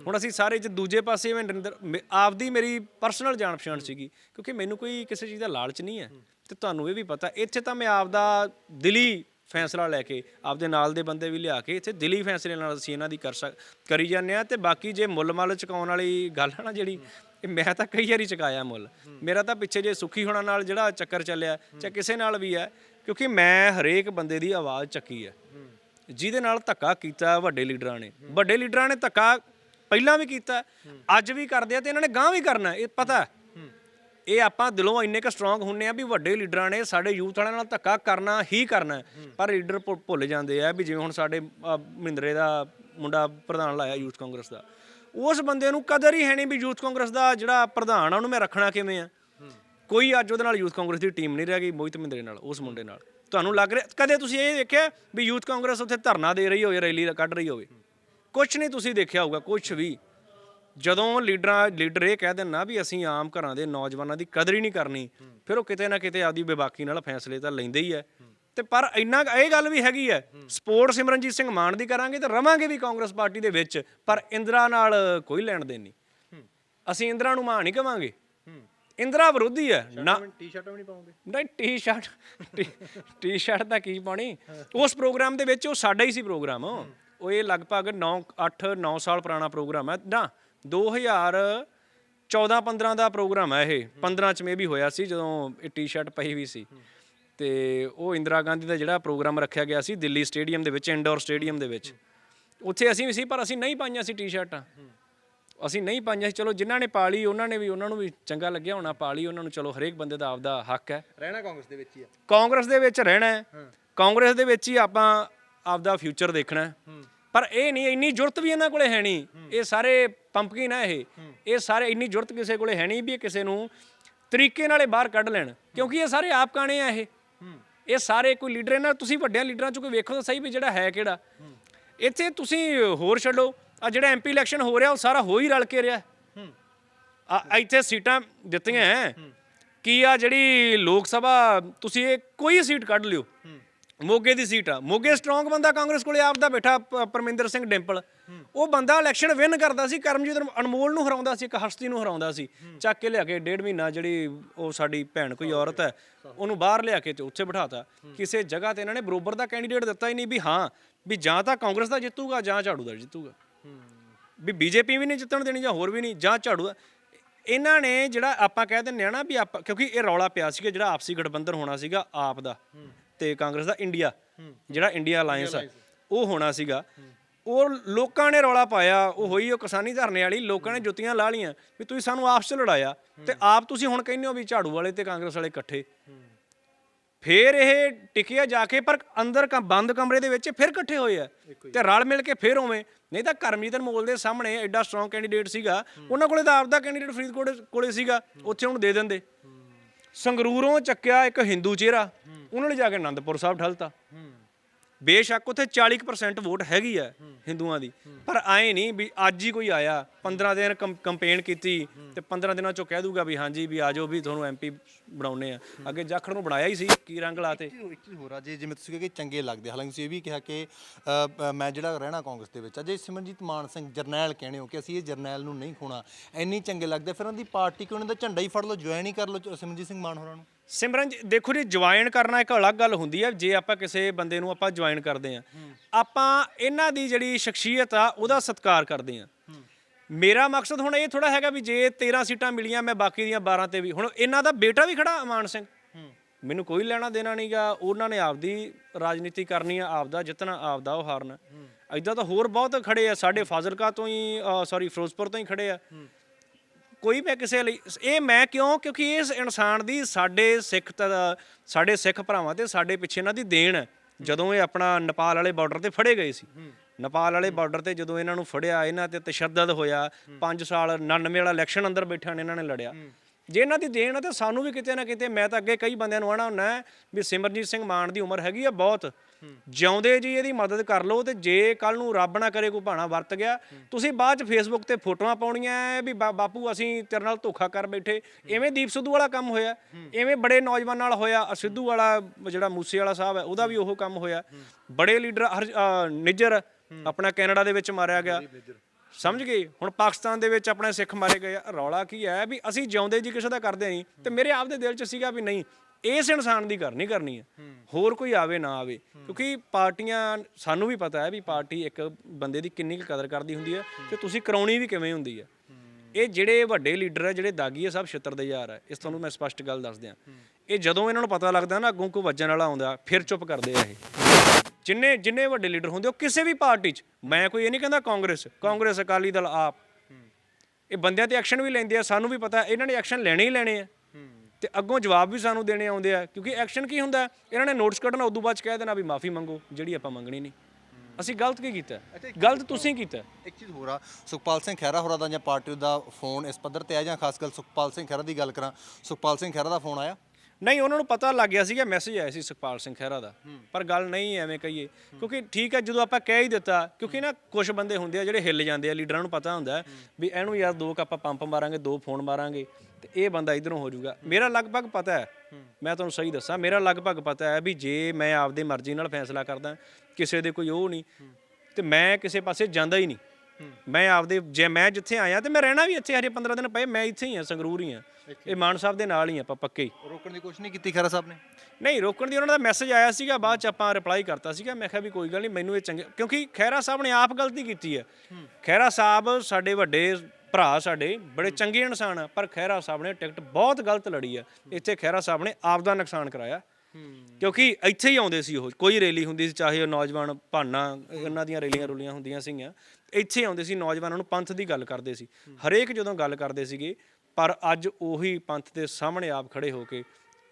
ਹੁਣ ਅਸੀਂ ਸਾਰੇ ਜੇ ਦੂਜੇ ਪਾਸੇ ਮੈਂ ਨਰਿੰਦਰ ਆਪਦੀ ਮੇਰੀ ਪਰਸਨਲ ਜਾਣ ਪਛਾਣ ਸੀਗੀ। ਕਿਉਂਕਿ ਮੈਨੂੰ ਕੋਈ ਕਿਸੇ ਚੀਜ਼ ਦਾ ਲਾਲਚ ਨਹੀਂ ਹੈ। ਤੇ ਤੁਹਾਨੂੰ ਇਹ ਵੀ ਪਤਾ ਇੱਥੇ ਤਾਂ ਮੈਂ ਆਪਦਾ ਦਿਲੀ ਫੈਸਲਾ ਲੈ ਕੇ ਆਪਦੇ ਨਾਲ ਦੇ ਬੰਦੇ ਵੀ ਲਿਆ ਕੇ ਇੱਥੇ ਦਿਲੀ ਫੈਸਲੇ ਨਾਲ ਅਸੀਂ ਇਹਨਾਂ ਦੀ ਕਰ ਸਕ, ਕਰੀ ਜਾਂਦੇ ਆ ਤੇ ਬਾਕੀ ਜੇ ਮੁੱਲ ਮੱਲ ਚੁਕਾਉਣ ਵਾਲੀ ਗੱਲ ਹੈ ਨਾ ਜਿਹੜੀ, ਇਹ ਮੈਂ ਤਾਂ ਕਈ ਵਾਰੀ ਚੁਕਾਇਆ ਮੁੱਲ। ਮੇਰਾ ਤਾਂ ਪਿੱਛੇ ਜੇ ਸੁਖੀ ਹੋਣਾ ਨਾਲ ਜਿਹੜਾ ਚੱਕਰ ਚੱਲਿਆ ਜਾਂ ਕਿਸੇ ਨਾਲ ਵੀ ਹੈ ਕਿਉਂਕਿ ਮੈਂ ਹਰੇਕ ਬੰਦੇ ਦੀ ਆਵਾਜ਼ ਚੱਕੀ ਹੈ ਜਿਹਦੇ ਨਾਲ ਧੱਕਾ ਕੀਤਾ ਵੱਡੇ ਲੀਡਰਾਂ ਨੇ। ਵੱਡੇ ਲੀਡਰਾਂ ਨੇ ਧੱਕਾ ਪਹਿਲਾਂ ਵੀ ਕੀਤਾ, ਅੱਜ ਵੀ ਕਰਦੇ ਆ ਤੇ ਇਹਨਾਂ ਨੇ ਗਾਂ ਵੀ ਕਰਨਾ, ਇਹ ਪਤਾ। ਇਹ ਆਪਾਂ ਦਿਲੋਂ ਇੰਨੇ ਕ ਸਟਰੋਂਗ ਹੁੰਨੇ ਆ ਵੀ ਵੱਡੇ ਲੀਡਰਾਂ ਨੇ ਸਾਡੇ ਯੂਥ ਵਾਲਿਆਂ ਨਾਲ ਧੱਕਾ ਕਰਨਾ ਹੀ ਕਰਨਾ। ਪਰ ਲੀਡਰ ਭੁੱਲ ਜਾਂਦੇ ਆ ਵੀ ਜਿਵੇਂ ਹੁਣ ਸਾਡੇ ਮਹਿੰਦਰੇ ਦਾ ਮੁੰਡਾ ਪ੍ਰਧਾਨ ਲਾਇਆ ਯੂਥ ਕਾਂਗਰਸ ਦਾ। ਉਸ ਬੰਦੇ ਨੂੰ ਕਦਰ ਹੀ ਹੈ ਨਹੀਂ ਵੀ ਯੂਥ ਕਾਂਗਰਸ ਦਾ ਜਿਹੜਾ ਪ੍ਰਧਾਨ ਆ ਉਹਨੂੰ ਮੈਂ ਰੱਖਣਾ ਕਿਵੇਂ ਆ। ਕੋਈ ਅੱਜ ਉਹਦੇ ਨਾਲ ਯੂਥ ਕਾਂਗਰਸ ਦੀ ਟੀਮ ਨਹੀਂ ਰਹਿ ਗਈ ਮੋਹਿਤ ਮਹਿੰਦਰੇ ਨਾਲ ਉਸ ਮੁੰਡੇ ਨਾਲ। ਤੁਹਾਨੂੰ ਲੱਗ ਰਿਹਾ ਕਦੇ ਤੁਸੀਂ ਇਹ ਦੇਖਿਆ ਵੀ ਯੂਥ ਕਾਂਗਰਸ ਉੱਥੇ ਧਰਨਾ ਦੇ ਰਹੀ ਹੋਵੇ ਰੈਲੀ ਕੱਢ ਰਹੀ ਹੋਵੇ? ਕੁਝ ਨਹੀਂ ਤੁਸੀਂ ਦੇਖਿਆ ਹੋਊਗਾ ਕੁਝ ਵੀ। ਜਦੋਂ ਲੀਡਰਾਂ ਲੀਡਰ ਇਹ ਕਹਿ ਦੇਣ ਨਾ ਵੀ ਅਸੀਂ ਆਮ ਘਰਾਂ ਦੇ ਨੌਜਵਾਨਾਂ ਦੀ ਕਦਰ ਹੀ ਨਹੀਂ ਕਰਨੀ ਫਿਰ ਉਹ ਕਿਤੇ ਨਾ ਕਿਤੇ ਆਪਦੀ ਬੇਬਾਕੀ ਨਾਲ ਫੈਸਲੇ ਤਾਂ ਲੈਂਦੇ ਹੀ ਐ ਤੇ ਪਰ ਇੰਨਾ ਇਹ ਗੱਲ ਵੀ ਹੈਗੀ ਐ ਸਪੋਰਟ ਸਿਮਰਨਜੀਤ ਸਿੰਘ ਮਾਨ ਦੀ ਕਰਾਂਗੇ ਤੇ ਰਵਾਂਗੇ ਵੀ ਕਾਂਗਰਸ ਪਾਰਟੀ ਦੇ ਵਿੱਚ ਪਰ ਇੰਦਰਾ ਨਾਲ ਕੋਈ ਲੈਣ ਦੇਣ ਨਹੀਂ। ਅਸੀਂ ਇੰਦਰਾ ਨੂੰ ਮਾਂ ਨਹੀਂ ਕਵਾਂਗੇ। ਇੰਦਰਾ ਵਿਰੋਧੀ ਹੈ ਨਾ ਟੀ-ਸ਼ਰਟ ਵੀ ਨਹੀਂ ਪਾਉਂਗੇ ਨਹੀਂ ਟੀ-ਸ਼ਰਟ ਟੀ-ਸ਼ਰਟ ਦਾ ਕੀ ਪਾਣੀ ਉਸ ਪ੍ਰੋਗਰਾਮ ਦੇ ਵਿੱਚ ਉਹ ਸਾਡਾ ਹੀ ਸੀ ਪ੍ਰੋਗਰਾਮ। ਉਹ ਇਹ ਲਗਭਗ 9 8 9 ਸਾਲ ਪੁਰਾਣਾ ਪ੍ਰੋਗਰਾਮ ਹੈ ਨਾ 2014 15 ਦਾ ਪ੍ਰੋਗਰਾਮ ਹੈ ਇਹ। 15 ਚ ਮੇ ਵੀ ਹੋਇਆ ਸੀ ਜਦੋਂ ਇਹ ਟੀ-ਸ਼ਰਟ ਪਈ ਵੀ ਸੀ। ਤੇ ਉਹ ਇੰਦਰਾ ਗਾਂਧੀ ਦਾ ਜਿਹੜਾ ਪ੍ਰੋਗਰਾਮ ਰੱਖਿਆ ਗਿਆ ਸੀ ਦਿੱਲੀ ਸਟੇਡੀਅਮ ਦੇ ਵਿੱਚ ਇੰਡੋਰ ਸਟੇਡੀਅਮ ਦੇ ਵਿੱਚ। ਉੱਥੇ ਅਸੀਂ ਵੀ ਸੀ ਪਰ ਅਸੀਂ ਨਹੀਂ ਪਾਈਆਂ ਸੀ ਟੀ-ਸ਼ਰਟਾਂ ਅਸੀਂ ਨਹੀਂ ਪਾਈਆਂ ਸੀ। ਚਲੋ ਜਿਨ੍ਹਾਂ ਨੇ ਪਾ ਲਈ ਉਹਨਾਂ ਨੇ ਵੀ ਉਹਨਾਂ ਨੂੰ ਵੀ ਚੰਗਾ ਲੱਗਿਆ ਹੋਣਾ। ਪਾ ਲਈ ਉਹਨਾਂ ਨੂੰ ਚਲੋ ਹਰੇਕ ਬੰਦੇ ਦਾ ਆਪਦਾ ਹੱਕ ਹੈ। ਰਹਿਣਾ ਕਾਂਗਰਸ ਦੇ ਵਿੱਚ ਹੀ ਆ। ਕਾਂਗਰਸ ਦੇ ਵਿੱਚ ਰਹਿਣਾ ਹੈ। ਕਾਂਗਰਸ ਦੇ ਵਿੱਚ ਹੀ ਆਪਾਂ ਆਪਦਾ ਫਿਊਚਰ ਦੇਖਣਾ ਹੈ। ਪਰ ਇਹ ਨਹੀਂ, ਇੰਨੀ ਜੁਰਤ ਵੀ ਇਹਨਾਂ ਕੋਲੇ ਹੈ ਨਹੀਂ। ਇਹ ਸਾਰੇ ਪੰਪਕਿਨ ਹੈ ਇਹ। ਇਹ ਸਾਰੇ ਇੰਨੀ ਜੁਰਤ ਕਿਸੇ ਕੋਲੇ ਹੈ ਨਹੀਂ ਵੀ ਕਿਸੇ ਨੂੰ ਤਰੀਕੇ ਨਾਲੇ ਬਾਹਰ ਕੱਢ ਲੈਣ। ਕਿਉਂਕਿ ਇਹ ਸਾਰੇ ਆਪ ਕਾਣੇ ਆ ਇਹ। ਇਹ ਸਾਰੇ ਕੋਈ ਲੀਡਰ ਇਹਨਾਂ ਤੁਸੀਂ ਵੱਡਿਆਂ ਲੀਡਰਾਂ ਚੋਂ ਕੋਈ ਵੇਖੋ ਤਾਂ ਸਹੀ ਵੀ ਜਿਹੜਾ ਹੈ ਕਿਹੜਾ। ਇੱਥੇ ਤੁਸੀਂ ਹੋਰ ਛੱਡੋ ਆ ਜਿਹੜਾ ਐਮਪੀ ਇਲੈਕਸ਼ਨ ਹੋ ਰਿਹਾ, ਉਹ ਸਾਰਾ ਹੋ ਹੀ ਰਲ ਕੇ ਰਿਹਾ। ਆ, ਇੱਥੇ ਸੀਟਾਂ ਦਿੱਤੀਆਂ ਹੈ। ਕੀ ਆ ਜਿਹੜੀ ਲੋਕ ਸਭਾ, ਤੁਸੀਂ ਇਹ ਕੋਈ ਸੀਟ ਕੱਢ ਲਿਓ। ਮੋਗੇ ਦੀ ਸੀਟ ਆ। ਮੋਗੇ ਸਟਰੋਂਗ ਬੰਦਾ ਕਾਂਗਰਸ ਕੋਲੇ ਆਪਦਾ ਬੈਠਾ, ਪ- ਪਰਮਿੰਦਰ ਸਿੰਘ ਡਿੰਪਲ। ਉਹ ਬੰਦਾ ਇਲੈਕਸ਼ਨ ਵਿਨ ਕਰਦਾ ਸੀ, ਕਰਮਜੀਤ ਅਨਮੋਲ ਨੂੰ ਹਰਾਉਂਦਾ ਸੀ, ਇੱਕ ਹਸਤੀ ਨੂੰ ਹਰਾਉਂਦਾ ਸੀ। ਚੱਕ ਕੇ ਲਿਆ ਕੇ ਡੇਢ ਮਹੀਨਾ ਜਿਹੜੀ ਉਹ ਸਾਡੀ ਭੈਣ ਕੋਈ ਔਰਤ ਹੈ, ਉਹਨੂੰ ਬਾਹਰ ਲਿਆ ਕੇ ਤੇ ਉੱਥੇ ਬਿਠਾਤਾ। ਕਿਸੇ ਜਗ੍ਹਾ ਤੇ ਇਹਨਾਂ ਨੇ ਬਰੋਬਰ ਦਾ ਕੈਂਡੀਡੇਟ ਦਿੱਤਾ ਹੀ ਨਹੀਂ ਵੀ ਹਾਂ, ਵੀ ਜਾਂ ਤਾਂ ਕਾਂਗਰਸ ਦਾ ਜਿੱਤੂਗਾ ਜਾਂ ਝਾੜੂ ਦਾ ਜਿੱਤੂਗਾ। ਵੀ ਬੀਜੇਪੀ ਵੀ ਨਹੀਂ ਜਿੱਤਣ ਦੇਣੀ ਜਾਂ ਹੋਰ ਵੀ ਨਹੀਂ, ਜਾਂ ਝਾੜੂ ਦਾ। ਇਹਨਾਂ ਨੇ ਜਿਹੜਾ ਆਪਾਂ ਕਹਿ ਦਿੰਦੇ ਆ ਨਾ ਵੀ ਆਪਾਂ, ਕਿਉਂਕਿ ਇਹ ਰੌਲਾ ਪਿਆ ਸੀਗਾ ਜਿਹੜਾ ਆਪਸੀ ਗਠਬੰਧਨ ਹੋਣਾ ਸੀਗਾ ਆਪ ਦਾ। ਤੇ ਕਾਂਗਰਸ ਦਾ ਇੰਡੀਆ ਜਿਹੜਾ ਇੰਡੀਆ ਅਲਾਈਅੰਸ ਆ ਉਹ ਹੋਣਾ ਸੀਗਾ। ਉਹ ਲੋਕਾਂ ਨੇ ਰੌਲਾ ਪਾਇਆ ਉਹ ਹੋਈ ਉਹ ਕਿਸਾਨੀ ਧਰਨੇ ਵਾਲੀ ਲੋਕਾਂ ਨੇ ਜੁੱਤੀਆਂ ਲਾ ਲੀਆਂ ਵੀ ਤੁਸੀਂ ਸਾਨੂੰ ਆਪਸ ਚ ਲੜਾਇਆ ਤੇ ਆਪ ਤੁਸੀਂ ਹੁਣ ਕਹਿੰਦੇ ਹੋ ਵੀ ਝਾੜੂ ਵਾਲੇ ਤੇ ਕਾਂਗਰਸ ਵਾਲੇ ਇਕੱਠੇ। ਫੇਰ ਇਹ ਟਿਕਿਆ ਜਾ ਕੇ ਪਰ ਅੰਦਰ ਕ- ਬੰਦ ਕਮਰੇ ਦੇ ਵਿੱਚ ਫਿਰ ਇਕੱਠੇ ਹੋਏ ਆ। ਤੇ ਰਲ ਮਿਲ ਕੇ ਫਿਰ ਉਵੇਂ ਨਹੀਂ ਤਾਂ ਕਰਮਜੀਤ ਅਨਮੋਲ ਦੇ ਸਾਹਮਣੇ ਐਡਾ ਸਟਰੋਂਗ ਕੈਂਡੀਡੇਟ ਸੀਗਾ ਉਹਨਾਂ ਕੋਲੇ ਤਾਂ ਆਪਦਾ ਕੈਂਡੀਡੇਟ ਫਰੀਦਕੋਟ ਕੋਲੇ ਸੀਗਾ ਉੱਥੇ ਉਹਨੂੰ ਦੇ ਦਿੰਦੇ। ਸੰਗਰੂਰੋਂ ਚੱਕਿਆ ਇੱਕ ਹਿੰਦੂ ਚਿਹਰਾ। ਉਹਨਾਂ ਨੇ ਜਾ ਕੇ ਆਨੰਦਪੁਰ ਸਾਹਿਬ ਠਲਤਾ। ਬੇਸ਼ੱਕ ਉੱਥੇ 40% ਵੋਟ ਹੈਗੀ ਆ ਹਿੰਦੂਆਂ ਦੀ। ਪਰ ਆਏ ਨਹੀਂ ਵੀ ਅੱਜ ਹੀ ਕੋਈ ਆਇਆ 15 ਦਿਨ ਕੰਪੇਨ ਕੀਤੀ ਤੇ 15 ਦਿਨਾਂ ਚੋਂ ਕਹਿ ਦੂਗਾ ਵੀ ਹਾਂਜੀ ਵੀ ਆਜੋ ਵੀ ਤੁਹਾਨੂੰ ਐਮਪੀ ਬਣਾਉਨੇ ਆ। ਅੱਗੇ ਜਾਖੜ ਨੂੰ ਬਣਾਇਆ ਹੀ ਸੀ ਕੀ ਰੰਗ ਲਾਤੇ ਇੱਕ ਹੋਰ ਆ, ਜੇ ਜਿਵੇਂ ਤੁਸੀਂ ਕਿਹਾ ਕਿ ਚੰਗੇ ਲੱਗਦੇ ਹਾਲਾਂਕਿ ਤੁਸੀਂ ਇਹ ਵੀ ਕਿਹਾ ਕਿ ਮੈਂ ਜਿਹੜਾ ਰਹਿਣਾ ਕਾਂਗਰਸ ਦੇ ਵਿੱਚ ਅਜੇ ਸਿਮਰਜੀਤ ਮਾਨ ਸਿੰਘ ਜਰਨੈਲ ਕਹਿੰਦੇ ਹੋ ਕਿ ਅਸੀਂ ਇਹ ਜਰਨੈਲ ਨੂੰ ਨਹੀਂ ਖੋਣਾ, ਇੰਨੀ ਚੰਗੇ ਲੱਗਦੇ ਫਿਰ ਉਹਨਾਂ ਦੀ ਪਾਰਟੀ ਕਿਉਂ ਨਹੀਂ ਦਾ ਝੰਡਾ ਹੀ ਫੜ ਲਓ, ਜੁਆਇਨ ਹੀ ਕਰ ਲਓ ਸਿਮਰਜੀਤ ਸਿੰਘ ਮਾਨ ਹੋਰਾਂ ਨੂੰ। ਸਿਮਰਨ ਜੀ, ਦੇਖੋ ਜੀ ਜੁਆਇਨ ਕਰਨਾ ਇੱਕ ਅਲੱਗ ਗੱਲ ਹੁੰਦੀ ਹੈ ਜੇ ਆਪਾਂ ਕਿਸੇ ਬੰਦੇ ਨੂੰ ਆਪਾਂ ਜੁਆਇਨ ਕਰਦੇ ਆ। ਆਪਾਂ ਇਹਨਾਂ ਦੀ ਜਿਹੜੀ ਸ਼ਖਸੀਅਤ ਆ ਉਹਦਾ ਸਤਿਕਾਰ ਕਰਦੇ ਆ। ਮੇਰਾ ਮਕਸਦ ਹੁਣ ਇਹ ਥੋੜਾ ਹੈਗਾ ਵੀ ਜੇ 13 ਸੀਟਾਂ ਮਿਲੀਆਂ ਮੈਂ ਬਾਕੀ ਦੀਆਂ 12 ਤੇ ਵੀ ਹੁਣ ਇਹਨਾਂ ਦਾ ਬੇਟਾ ਵੀ ਖੜਾ ਅਮਾਨ ਸਿੰਘ। ਮੈਨੂੰ ਕੋਈ ਲੈਣਾ ਦੇਣਾ ਨਹੀਂਗਾ ਉਹਨਾਂ ਨੇ ਆਪਦੀ ਰਾਜਨੀਤੀ ਕਰਨੀ ਆ ਆਪਦਾ ਜਿੱਤਣਾ ਆਪਦਾ ਉਹ ਹਾਰਨਾ। ਐਦਾਂ ਤਾਂ ਹੋਰ ਬਹੁਤ ਖੜੇ ਆ ਸਾਡੇ ਫਾਜ਼ਿਲਕਾ ਤੋਂ ਹੀ ਸੌਰੀ ਫਿਰੋਜ਼ਪੁਰ ਤੋਂ ਹੀ ਖੜੇ ਆ। ਕੋਈ ਮੈਂ ਕਿਸੇ ਲਈ, ਇਹ ਮੈਂ ਕਿਉਂ? ਕਿਉਂਕਿ ਇਸ ਇਨਸਾਨ ਦੀ ਸਾਡੇ ਸਿੱਖ ਸਾਡੇ ਸਿੱਖ ਭਰਾਵਾਂ ਤੇ ਸਾਡੇ ਪਿੱਛੇ ਇਹਨਾਂ ਦੀ ਦੇਣ ਹੈ। ਜਦੋਂ ਇਹ ਆਪਣਾ ਨੇਪਾਲ ਵਾਲੇ ਬਾਰਡਰ ਤੇ ਫੜੇ ਗਏ ਸੀ। ਨੇਪਾਲ ਵਾਲੇ ਬਾਰਡਰ ਤੇ ਜਦੋਂ ਇਹਨਾਂ ਨੂੰ ਫੜਿਆ, ਇਹਨਾਂ ਤੇ ਤਸ਼ੱਦਦ ਹੋਇਆ 5 ਸਾਲ 99 ਵਾਲਾ ਇਲੈਕਸ਼ਨ ਅੰਦਰ ਬੈਠਿਆਂ ਨੇ ਇਹਨਾਂ ਨੇ ਲੜਿਆ। ਜੇ ਇਹਨਾਂ ਦੀ ਦੇਣ ਹੈ ਤਾਂ ਸਾਨੂੰ ਵੀ ਕਿਤੇ ਨਾ ਕਿਤੇ ਮੈਂ ਤਾਂ ਅੱਗੇ ਕਈ ਬੰਦਿਆਂ ਨੂੰ ਆਣਾ ਹੁੰਦਾ ਵੀ ਸਿਮਰਜੀਤ ਸਿੰਘ ਮਾਨ ਦੀ ਉਮਰ ਹੈਗੀ ਆ ਬਹੁਤ। ਜਿਉਂਦੇ ਜੀ ਇਹਦੀ ਮਦਦ ਕਰ ਲਓ ਤੇ ਜੇ ਕੱਲ ਨੂੰ ਰੱਬ ਨਾ ਕਰੇ ਕੋਈ ਭਾਣਾ ਵਰਤ ਗਿਆ ਤੁਸੀਂ ਬਾਅਦ ਚ ਫੇਸਬੁੱਕ ਤੇ ਫੋਟੋਆਂ ਪਾਉਣੀਆਂ ਵੀ ਬਾਪੂ ਅਸੀਂ ਤੇਰੇ ਨਾਲ ਧੋਖਾ ਕਰ ਬੈਠੇ। ਐਵੇਂ ਦੀਪ ਸਿੱਧੂ ਵਾਲਾ ਕੰਮ ਹੋਇਆ ਐਵੇਂ ਬੜੇ ਨੌਜਵਾਨ ਨਾਲ ਹੋਇਆ ਸਿੱਧੂ ਵਾਲਾ ਜਿਹੜਾ ਮੂਸੇ ਵਾਲਾ ਸਾਹਿਬ ਹੈ ਉਹਦਾ ਵੀ ਉਹ ਕੰਮ ਹੋਇਆ। ਬੜੇ ਲੀਡਰ ਨਿੱਜਰ ਆਪਣਾ ਕੈਨੇਡਾ ਦੇ ਵਿੱਚ ਮਾਰਿਆ ਗਿਆ। ਸਮਝ ਗਏ ਹੁਣ ਪਾਕਿਸਤਾਨ ਦੇ ਵਿੱਚ ਆਪਣੇ ਸਿੱਖ ਮਾਰੇ ਗਏ ਆ। ਰੌਲਾ ਕੀ ਹੈ ਵੀ ਅਸੀਂ ਜਿਉਂਦੇ ਜੀ ਕਿਸੇ ਦਾ ਕਰਦੇ ਨਹੀਂ ਤੇ ਮੇਰੇ ਆਪ ਦੇ ਦਿਲ 'ਚ ਸੀਗਾ ਵੀ ਨਹੀਂ ਇਸ ਇਨਸਾਨ ਦੀ ਕਰਨੀ ਕਰਨੀ ਹੈ। ਹੋਰ ਕੋਈ ਆਵੇ ਨਾ ਆਵੇ। ਕਿਉਂਕਿ ਪਾਰਟੀਆਂ ਸਾਨੂੰ ਵੀ ਪਤਾ ਹੈ ਵੀ ਪਾਰਟੀ ਇੱਕ ਬੰਦੇ ਦੀ ਕਿੰਨੀ ਕੁ ਕਦਰ ਕਰਦੀ ਹੁੰਦੀ ਹੈ ਤੇ ਤੁਸੀਂ ਕਰਾਉਣੀ ਵੀ ਕਿਵੇਂ ਹੁੰਦੀ ਹੈ। ਇਹ ਜਿਹੜੇ ਵੱਡੇ ਲੀਡਰ ਹੈ ਜਿਹੜੇ ਦਾਗੀ ਹੈ ਸਭ ਛਿੱਤਰ ਦੇ ਯਾਰ ਹੈ। ਇਸ ਤੁਹਾਨੂੰ ਮੈਂ ਸਪਸ਼ਟ ਗੱਲ ਦੱਸ ਦਿਆਂ। ਇਹ ਜਦੋਂ ਇਹਨਾਂ ਨੂੰ ਪਤਾ ਲੱਗਦਾ ਨਾ ਅੱਗੋਂ ਕੋਈ ਵੱਜਣ ਵਾਲਾ ਆਉਂਦਾ ਫਿਰ ਚੁੱਪ ਕਰਦੇ ਆ ਇਹ। ਜਿੰਨੇ ਜਿੰਨੇ ਵੱਡੇ ਲੀਡਰ ਹੁੰਦੇ ਉਹ ਕਿਸੇ ਵੀ ਪਾਰਟੀ 'ਚ ਮੈਂ ਕੋਈ ਇਹ ਨਹੀਂ ਕਹਿੰਦਾ ਕਾਂਗਰਸ ਕਾਂਗਰਸ ਅਕਾਲੀ ਦਲ ਆਪ। ਇਹ ਬੰਦਿਆਂ ਤੇ ਐਕਸ਼ਨ ਵੀ ਲੈਂਦੇ ਆ ਸਾਨੂੰ ਵੀ ਪਤਾ ਇਹਨਾਂ ਨੇ ਐਕਸ਼ਨ ਲੈਣੇ ਹੀ ਲੈਣੇ ਆ। ਤੇ ਅੱਗੋਂ ਜਵਾਬ ਵੀ ਸਾਨੂੰ ਦੇਣੇ ਆਉਂਦੇ ਆ ਕਿਉਂਕਿ ਐਕਸ਼ਨ ਕੀ ਹੁੰਦਾ ਇਹਨਾਂ ਨੇ ਨੋਟਿਸ ਕੱਢਣਾ ਉਦੋਂ ਬਾਅਦ ਚ ਕਹਿ ਦੇਣਾ ਵੀ ਮਾਫੀ ਮੰਗੋ ਜਿਹੜੀ ਆਪਾਂ ਮੰਗਣੀ ਨਹੀਂ। ਅਸੀਂ ਗਲਤ ਕੀ ਕੀਤਾ? ਗਲਤ ਤੁਸੀਂ ਕੀਤਾ। ਇੱਕ ਚੀਜ਼ ਹੋਰ ਆ ਸੁਖਪਾਲ ਸਿੰਘ ਖਹਿਰਾ ਹੋਰਾਂ ਦਾ ਜਾਂ ਪਾਰਟੀ ਦਾ ਫੋਨ ਇਸ ਪੱਧਰ ਤੇ ਆਇਆ ਜਾਂ ਖਾਸ ਗੱਲ ਸੁਖਪਾਲ ਸਿੰਘ ਖਹਿਰਾ ਦੀ ਗੱਲ ਕਰਾਂ। ਸੁਖਪਾਲ ਸਿੰਘ ਖਹਿਰਾ ਦਾ ਫੋਨ ਆਇਆ? ਨਹੀਂ ਉਹਨਾਂ ਨੂੰ ਪਤਾ ਲੱਗ ਗਿਆ ਸੀਗਾ ਮੈਸੇਜ ਆਇਆ ਸੀ ਸੁਖਪਾਲ ਸਿੰਘ ਖਹਿਰਾ ਦਾ। ਪਰ ਗੱਲ ਨਹੀਂ ਐਵੇਂ ਕਹੀਏ। ਕਿਉਂਕਿ ਠੀਕ ਹੈ ਜਦੋਂ ਆਪਾਂ ਕਹਿ ਹੀ ਦਿੱਤਾ ਕਿਉਂਕਿ ਨਾ ਕੁਝ ਬੰਦੇ ਹੁੰਦੇ ਆ ਜਿਹੜੇ ਹਿੱਲ ਜਾਂਦੇ ਆ ਲੀਡਰਾਂ ਨੂੰ ਪਤਾ ਹੁੰਦਾ ਵੀ ਇਹਨੂੰ ਯਾਰ ਦੋ ਕੱਪ ਪੰਪ ਮਾਰਾਂਗੇ ਦੋ ਫੋਨ ਮਾਰਾਂਗੇ ਤੇ ਇਹ ਬੰਦਾ ਇਧਰੋਂ ਹੋ ਜਾਊਗਾ। ਮੇਰਾ ਲਗਭਗ ਪਤਾ ਹੈ ਮੈਂ ਤੁਹਾਨੂੰ ਸਹੀ ਦੱਸਾਂ ਮੇਰਾ ਲਗਭਗ ਪਤਾ ਹੈ ਵੀ ਜੇ ਮੈਂ ਆਪਦੇ ਮਰਜ਼ੀ ਨਾਲ ਫੈਸਲਾ ਕਰਦਾ ਕਿਸੇ ਦੇ ਕੋਈ ਉਹ ਨਹੀਂ ਤੇ ਮੈਂ ਕਿਸੇ ਪਾਸੇ ਜਾਂਦਾ ਹੀ ਨਹੀਂ। ਮੈਂ ਆਪਦੇ ਜੇ ਮੈਂ ਜਿੱਥੇ ਆਇਆ ਤੇ ਮੈਂ ਰਹਿਣਾ ਵੀ ਇੱਥੇ ਹਜੇ 15 ਦਿਨ ਪਏ ਮੈਂ ਇੱਥੇ ਹੀ ਆ ਸੰਗਰੂਰ ਹੀ ਆ ਇਹ ਮਾਨ ਸਾਹਿਬ ਦੇ ਨਾਲ ਹੀ ਆਪਾਂ ਪੱਕੇ ਹੀ। ਰੋਕਣ ਦੀ ਕੋਸ਼ਿਸ਼ ਨਹੀਂ ਕੀਤੀ ਖਹਿਰਾ ਸਾਹਿਬ ਨੇ? ਨਹੀਂ ਰੋਕਣ ਦੀ ਉਹਨਾਂ ਦਾ ਮੈਸੇਜ ਆਇਆ ਸੀਗਾ ਬਾਅਦ ਚ ਆਪਾਂ ਰਿਪਲਾਈ ਕਰਤਾ ਸੀਗਾ। ਮੈਂ ਕਿਹਾ ਵੀ ਕੋਈ ਗੱਲ ਨਹੀਂ ਮੈਨੂੰ ਇਹ ਚੰਗੇ ਕਿਉਂਕਿ ਖਹਿਰਾ ਸਾਹਿਬ ਨੇ ਆਪ ਗਲਤੀ ਕੀਤੀ ਹੈ। ਖਹਿਰਾ ਸਾਹਿਬ ਸਾਡੇ ਵੱਡੇ ਭਰਾ ਸਾਡੇ ਬੜੇ ਚੰਗੇ ਇਨਸਾਨ ਆ ਪਰ ਖਹਿਰਾ ਸਾਹਿਬ ਨੇ ਟਿਕਟ ਬਹੁਤ ਗਲਤ ਲੜੀ ਆ। ਇੱਥੇ ਖਹਿਰਾ ਸਾਹਿਬ ਨੇ ਆਪ ਦਾ ਨੁਕਸਾਨ ਕਰਾਇਆ। ਕਿਉਂਕਿ ਇੱਥੇ ਹੀ ਆਉਂਦੇ ਸੀ ਉਹ ਕੋਈ ਰੈਲੀ ਹੁੰਦੀ ਸੀ ਚਾਹੇ ਉਹ ਨੌਜਵਾਨ ਭਾਨਾ ਇਹਨਾਂ ਦੀਆਂ ਰੈਲੀਆਂ ਰੁਲੀਆਂ ਹੁੰਦੀਆਂ ਸੀਗੀਆਂ। ਇੱਥੇ ਆਉਂਦੇ ਸੀ ਨੌਜਵਾਨਾਂ ਨੂੰ ਪੰਥ ਦੀ ਗੱਲ ਕਰਦੇ ਸੀ। ਹਰੇਕ ਜਦੋਂ ਗੱਲ ਕਰਦੇ ਸੀਗੇ ਪਰ ਅੱਜ ਉਹੀ ਪੰਥ ਦੇ ਸਾਹਮਣੇ ਆਪ ਖੜੇ ਹੋ ਕੇ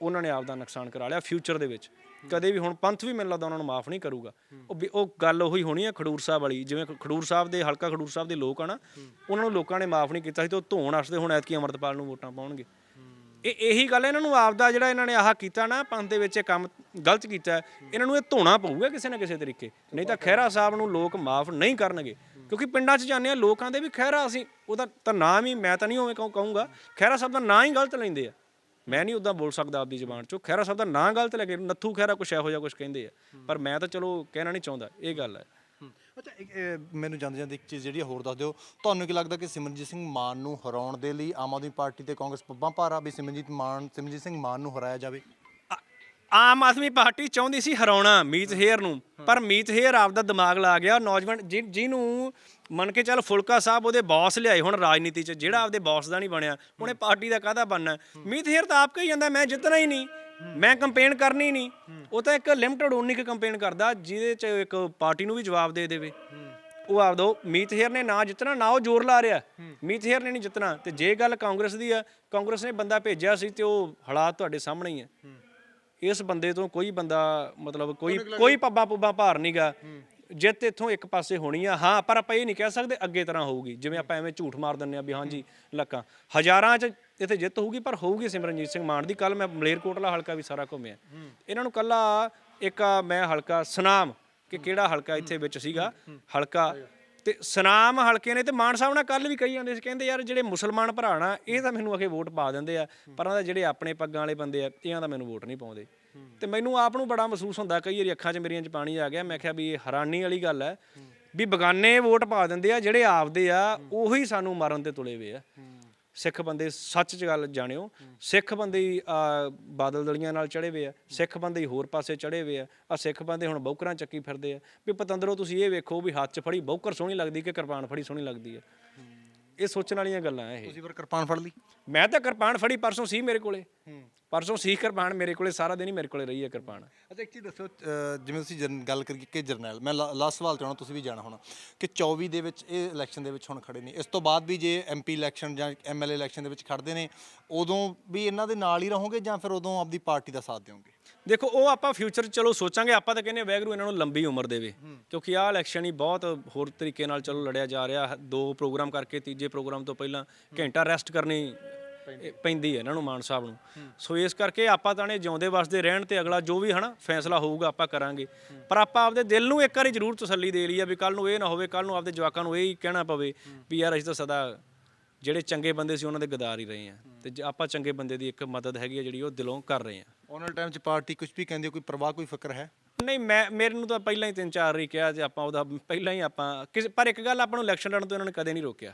ਉਹਨਾਂ ਨੇ ਆਪ ਦਾ ਨੁਕਸਾਨ ਕਰਾ ਲਿਆ ਫਿਊਚਰ ਦੇ ਵਿੱਚ। ਕਦੇ ਵੀ ਹੁਣ ਪੰਥ ਵੀ ਮੈਨੂੰ ਲੱਗਦਾ ਉਹਨਾਂ ਨੂੰ ਮਾਫ ਨਹੀਂ ਕਰੂਗਾ। ਉਹ ਵੀ- ਉਹ ਗੱਲ ਉਹੀ ਹੋਣੀ ਹੈ ਖਡੂਰ ਸਾਹਿਬ ਵਾਲੀ ਜਿਵੇਂ ਖਡੂਰ ਸਾਹਿਬ ਦੇ ਹਲਕਾ ਖਡੂਰ ਸਾਹਿਬ ਦੇ ਲੋਕ ਆ ਨਾ ਉਹਨਾਂ ਨੂੰ ਲੋਕਾਂ ਨੇ ਮਾਫ ਨਹੀਂ ਕੀਤਾ ਸੀ ਤੇ ਉਹ ਧੋਣ ਵਾਸਤੇ ਹੁਣ ਐਤਕੀ ਅਮਰਤਪਾਲ ਨੂੰ ਵੋਟਾਂ ਪਾਉਣਗੇ। ਇਹ ਇਹੀ ਗੱਲ ਹੈ, ਇਹਨਾਂ ਨੂੰ ਆਪ ਦਾ ਜਿਹੜਾ ਇਹਨਾਂ ਨੇ ਆਹ ਕੀਤਾ ਨਾ ਪੰਥ ਦੇ ਵਿੱਚ ਇਹ ਕੰਮ ਗਲਤ ਕੀਤਾ ਇਹਨਾਂ ਨੂੰ ਇਹ ਧੋਣਾ ਪਊਗਾ ਕਿਸੇ ਨਾ ਕਿਸੇ ਤਰੀਕੇ। ਨਹੀਂ ਤਾਂ ਖਹਿਰਾ ਸਾਹਿਬ ਨੂੰ ਲੋਕ ਮਾਫ ਨਹੀਂ ਕਰਨਗੇ। ਕਿਉਂਕਿ ਪਿੰਡਾਂ 'ਚ ਜਾਂਦੇ ਆ ਲੋਕਾਂ ਦੇ ਵੀ ਖਹਿਰਾ ਅਸੀਂ ਉਹਦਾ ਤਾਂ ਨਾਮ ਹੀ ਮੈਂ ਤਾਂ ਨਹੀਂ ਉਵੇਂ ਕਹੂੰ- ਕਹੂੰਗਾ ਖਹਿਰਾ ਸਾਹਿਬ ਦਾ ਨਾਂ ਹੀ ਗਲਤ ਲੈਂਦੇ ਆ। ਮੈਂ ਨਹੀਂ ਉਦਾਂ ਬੋਲ ਸਕਦਾ ਆਪਦੀ ਜ਼ੁਬਾਨ ਚੋਂ। ਖਹਿਰਾ ਸਾਹਿਬ ਦਾ ਨਾਂ ਗਲਤ ਲੈ ਕੇ ਨੱਥੂ ਖਹਿਰਾ ਕੁਛ ਇਹੋ ਜਿਹਾ ਕੁਛ ਕਹਿੰਦੇ ਆ। ਪਰ ਮੈਂ ਤਾਂ ਚਲੋ ਕਹਿਣਾ ਨਹੀਂ ਚਾਹੁੰਦਾ ਇਹ ਗੱਲ ਹੈ। ਅੱਛਾ ਇੱਕ, ਇਹ ਮੈਨੂੰ ਜਾਂਦੇ ਜਾਂਦੇ ਇੱਕ ਚੀਜ਼ ਜਿਹੜੀ ਆ ਹੋਰ ਦੱਸ ਦਿਓ। ਤੁਹਾਨੂੰ ਕੀ ਲੱਗਦਾ ਕਿ ਸਿਮਰਨਜੀਤ ਸਿੰਘ ਮਾਨ ਨੂੰ ਹਰਾਉਣ ਦੇ ਲਈ ਆਮ ਆਦਮੀ ਪਾਰਟੀ ਤੇ ਕਾਂਗਰਸ ਪੱਬਾਂ ਭਾਰਾ ਵੀ ਸਿਮਰਨਜੀਤ ਮਾਨ ਸਿਮਰਨਜੀਤ ਸਿੰਘ ਮਾਨ ਨੂੰ ਹਰਾਇਆ ਜਾਵੇ? ਆਮ ਆਦਮੀ ਪਾਰਟੀ ਚਾਹੁੰਦੀ ਸੀ ਹਰਾਉਣਾ ਮੀਤ ਹੇਅਰ ਨੂੰ ਪਰ ਮੀਤ ਹੇਅਰ ਆਪਦਾ ਦਿਮਾਗ ਲਾ ਗਿਆ। ਨੌਜਵਾਨ ਜਿ- ਜਿਹਨੂੰ ਮੰਨ ਕੇ ਚੱਲ ਫੁਲਕਾ ਸਾਹਿਬ ਉਹਦੇ ਬੌਸ ਲਿਆਏ ਹੁਣ ਰਾਜਨੀਤੀ 'ਚ ਜਿਹੜਾ ਆਪਦੇ ਬੌਸ ਦਾ ਨਹੀਂ ਬਣਿਆ ਉਹਨੇ ਪਾਰਟੀ ਦਾ ਕਾਹਦਾ ਬਣਨਾ? ਮੀਤ ਹੇਅਰ ਤਾਂ ਆਪ ਕਹੀ ਜਾਂਦਾ ਮੈਂ ਜਿੱਤਣਾ ਹੀ ਨਹੀਂ ਮੈਂ ਕੰਪੇਨ ਕਰਨੀ ਨਹੀਂ। ਉਹ ਤਾਂ ਇੱਕ ਲਿਮਟਿਡ ਉਨੀ ਕੁ ਕੰਪੇਨ ਕਰਦਾ ਜਿਹਦੇ 'ਚ ਇੱਕ ਪਾਰਟੀ ਨੂੰ ਵੀ ਜਵਾਬ ਦੇ ਦੇਵੇ। ਉਹ ਆਪਦਾ ਉਹ ਮੀਤ ਹੇਅਰ ਨੇ ਨਾ ਜਿੱਤਣਾ ਨਾ ਉਹ ਜ਼ੋਰ ਲਾ ਰਿਹਾ। ਮੀਤ ਹੇਅਰ ਨੇ ਨਹੀਂ ਜਿੱਤਣਾ। ਤੇ ਜੇ ਗੱਲ ਕਾਂਗਰਸ ਦੀ ਆ ਕਾਂਗਰਸ ਨੇ ਬੰਦਾ ਭੇਜਿਆ ਸੀ ਤੇ ਉਹ ਹਾਲਾਤ ਤੁਹਾਡੇ ਸਾਹਮਣੇ ਹੀ ਆ। ਇਸ ਬੰਦੇ ਤੋਂ ਕੋਈ ਬੰਦਾ ਮਤਲਬ ਕੋਈ ਕੋਈ ਪੱਬਾ ਪੁੱਬਾ ਭਾਰ ਨਹੀਂਗਾ ਜਿੱਤ ਇੱਥੋਂ ਇੱਕ ਪਾਸੇ ਹੋਣੀ ਆ। ਹਾਂ ਪਰ ਆਪਾਂ ਇਹ ਨਹੀਂ ਕਹਿ ਸਕਦੇ ਅੱਗੇ ਤਰ੍ਹਾਂ ਹੋਊਗੀ। ਜਿਵੇਂ ਆਪਾਂ ਐਵੇਂ ਝੂਠ ਮਾਰ ਦਿੰਨੇ ਆ ਵੀ ਹਾਂਜੀ ਲੱਕਾਂ। ਹਜ਼ਾਰਾਂ 'ਚ ਇੱਥੇ ਜਿੱਤ ਹੋਊਗੀ ਪਰ ਹੋਊਗੀ ਸਿਮਰਨਜੀਤ ਸਿੰਘ ਮਾਨ ਦੀ। ਕੱਲ ਮੈਂ ਮਲੇਰਕੋਟਲਾ ਹਲਕਾ ਵੀ ਸਾਰਾ ਘੁੰਮਿਆ। ਇਹਨਾਂ ਨੂੰ ਕੱਲਾ ਇੱਕ ਮੈਂ ਹਲਕਾ ਸੁਨਾਮ ਕਿ ਕਿਹੜਾ ਹਲਕਾ ਇੱਥੇ ਵਿੱਚ ਸੀਗਾ? ਹਲਕਾ ਤੇ ਸਨਾਮ ਹਲਕੇ ਨੇ ਤੇ ਮਾਨ ਸਾਹਿਬ ਨਾਲ ਕੱਲ ਵੀ ਕਹੀ ਜਾਂਦੇ ਸੀ, ਕਹਿੰਦੇ ਯਾਰ ਜਿਹੜੇ ਮੁਸਲਮਾਨ ਭਰਾ ਨਾ, ਇਹ ਤਾਂ ਮੈਨੂੰ ਅਖੇ ਵੋਟ ਪਾ ਦਿੰਦੇ ਆ, ਪਰ ਉਹਨਾਂ ਦੇ ਜਿਹੜੇ ਆਪਣੇ ਪੱਗਾਂ ਵਾਲੇ ਬੰਦੇ ਆ ਇਹਨਾਂ ਦਾ ਮੈਨੂੰ ਵੋਟ ਨਹੀਂ ਪਾਉਂਦੇ। ਤੇ ਮੈਨੂੰ ਆਪ ਨੂੰ ਬੜਾ ਮਹਿਸੂਸ ਹੁੰਦਾ, ਕਈ ਵਾਰੀ ਅੱਖਾਂ 'ਚ ਮੇਰੀਆਂ 'ਚ ਪਾਣੀ ਆ ਗਿਆ, ਮੈਂ ਕਿਹਾ ਵੀ ਇਹ ਹੈਰਾਨੀ ਵਾਲੀ ਗੱਲ ਹੈ, ਵੀ ਬਗਾਨੇ ਵੋਟ ਪਾ ਦਿੰਦੇ ਆ, ਜਿਹੜੇ ਆਪਦੇ ਆ, ਉਹੀ ਸਾਨੂੰ ਮਾਰਨ ਤੇ ਤੁਲੇ ਵੇ ਆ। ਸਿੱਖ ਬੰਦੇ ਸੱਚ ਚ ਗੱਲ ਜਾਣਿਓ। ਸਿੱਖ ਬੰਦੇ ਹੀ, ਆ, ਬਾਦਲ ਦਲੀਆਂ ਨਾਲ ਚੜੇ ਹੋਏ ਆ। ਸਿੱਖ ਬੰਦੇ ਹੀ ਹੋਰ ਪਾਸੇ ਚੜੇ ਹੋਏ ਆ। ਆ ਸਿੱਖ ਬੰਦੇ ਹੁਣ ਬੌਕਰਾਂ ਚੱਕੀ ਫਿਰਦੇ ਆ। ਵੀ ਪਤੰਦਰੋ ਤੁਸੀਂ ਇਹ ਵੇਖੋ ਵੀ ਹੱਥ 'ਚ ਫੜੀ ਬੌਕਰ ਸੋਹਣੀ ਲੱਗਦੀ ਕਿ ਕਿਰਪਾਨ ਫੜੀ ਸੋਹਣੀ ਲੱਗਦੀ ਹੈ ਇਹ ਸੋਚਣ ਵਾਲੀਆਂ ਗੱਲਾਂ ਇਹ। ਤੁਸੀਂ ਫਿਰ ਕਿਰਪਾਨ ਫੜ ਲਈ? ਮੈਂ ਤਾਂ ਕਿਰਪਾਨ ਫੜੀ ਪਰਸੋਂ ਸੀ ਮੇਰੇ ਕੋਲੇ। ਪਰਸੋਂ ਸੀ ਕਿਰਪਾਨ ਮੇਰੇ ਕੋਲੇ ਸਾਰਾ ਦਿਨ ਹੀ ਮੇਰੇ ਕੋਲੇ ਰਹੀ ਹੈ ਕਿਰਪਾਨ। ਅੱਛਾ ਇੱਕ ਚੀਜ਼ ਦੱਸੋ ਅਹ ਜਿਵੇਂ ਤੁਸੀਂ ਜਰਨ- ਗੱਲ ਕਰੀ ਕਿ ਜਰਨੈਲ ਮੈਂ ਲਾਸਟ ਸਵਾਲ ਚਾਹਣਾ ਤੁਸੀਂ ਵੀ ਜਾਣਾ ਹੋਣਾ ਕਿ 24 ਦੇ ਵਿੱਚ ਇਹ ਇਲੈਕਸ਼ਨ ਦੇ ਵਿੱਚ ਹੁਣ ਖੜੇ ਨੇ। ਇਸ ਤੋਂ ਬਾਅਦ ਵੀ ਜੇ ਐਮਪੀ ਇਲੈਕਸ਼ਨ ਜਾਂ ਐਮਐਲਏ ਇਲੈਕਸ਼ਨ ਦੇ ਵਿੱਚ ਖੜਦੇ ਨੇ ਉਦੋਂ ਵੀ ਇਹਨਾਂ ਦੇ ਨਾਲ ਹੀ ਰਹੋਗੇ ਜਾਂ ਫਿਰ ਉਦੋਂ ਆਪਦੀ ਪਾਰਟੀ ਦਾ ਸਾਥ ਦਿਓਗੇ? ਦੇਖੋ ਉਹ ਆਪਾਂ ਫਿਊਚਰ ਚਲੋ ਸੋਚਾਂਗੇ ਆਪਾਂ ਤਾਂ ਕਹਿੰਦੇ ਵੈਗਰੂ ਇਹਨਾਂ ਨੂੰ ਲੰਬੀ ਉਮਰ ਦੇਵੇ। ਕਿਉਂਕਿ ਆਹ ਇਲੈਕਸ਼ਨ ਹੀ ਬਹੁਤ ਹੋਰ ਤਰੀਕੇ ਨਾਲ ਚਲੋ ਲੜਿਆ ਜਾ ਰਿਹਾ ਹੈ। ਦੋ ਪ੍ਰੋਗਰਾਮ ਕਰਕੇ ਤੀਜੇ ਪ੍ਰੋਗਰਾਮ ਤੋਂ ਪਹਿਲਾਂ ਘੰਟਾ ਰੈਸਟ ਕਰਨੀ ਪੈਂਦੀ ਹੈ। ਇਹਨਾਂ ਨੂੰ ਮਾਨ ਸਾਹਿਬ ਨੂੰ। ਸੋ ਇਸ ਕਰਕੇ ਆਪਾਂ ਤਾਂ ਨੇ ਜਿਉਂਦੇ ਵਸਦੇ ਰਹਿਣ ਤੇ ਅਗਲਾ ਜੋ ਵੀ ਹਨਾ ਫੈਸਲਾ ਹੋਊਗਾ ਆਪਾਂ ਕਰਾਂਗੇ। ਪਰ ਆਪਾਂ ਆਪਦੇ ਦਿਲ ਨੂੰ ਇੱਕ ਵਾਰੀ ਜ਼ਰੂਰ ਤਸੱਲੀ ਦੇ ਲਈ ਆ ਵੀ ਕੱਲ ਨੂੰ ਇਹ ਨਾ ਹੋਵੇ ਕੱਲ ਨੂੰ ਆਪਦੇ ਜਵਾਕਾਂ ਨੂੰ ਇਹ ਹੀ ਕਹਿਣਾ ਪਵੇ ਵੀ ਯਾਰ ਅਸੀਂ ਤਾਂ ਸਦਾ ਜਿਹੜੇ ਚੰਗੇ ਬੰਦੇ ਸੀ ਉਹਨਾਂ ਦੇ ਗਦਾਰ ਹੀ ਰਹੇ ਆ। ਤੇ ਜੇ ਆਪਾਂ ਚੰਗੇ ਬੰਦੇ ਦੀ ਇੱਕ ਮਦਦ ਹੈਗੀ ਆ ਜਿਹੜੀ ਉਹ ਦਿਲੋਂ ਕਰ ਰਹੇ ਆ। ਵਾਲੇ ਟਾਈਮ 'ਚ ਪਾਰਟੀ ਕੁਝ ਵੀ ਕਹਿੰਦੀ ਕੋਈ ਪਰਵਾਹ ਕੋਈ ਫਿਕਰ ਹੈ? ਨਹੀਂ ਮੈਂ ਮੇਰੇ ਨੂੰ ਤਾਂ ਪਹਿਲਾਂ ਹੀ ਤਿੰਨ ਚਾਰ ਵਾਰੀ ਕਿਹਾ ਤੇ ਆਪਾਂ ਉਹਦਾ ਪਹਿਲਾਂ ਹੀ ਆਪਾਂ ਪਰ ਇੱਕ ਗੱਲ ਆਪਾਂ ਨੂੰ ਇਲੈਕਸ਼ਨ ਲੜਨ ਤੋਂ ਇਹਨਾਂ ਨੇ ਕਦੇ ਨਹੀਂ ਰੋਕਿਆ।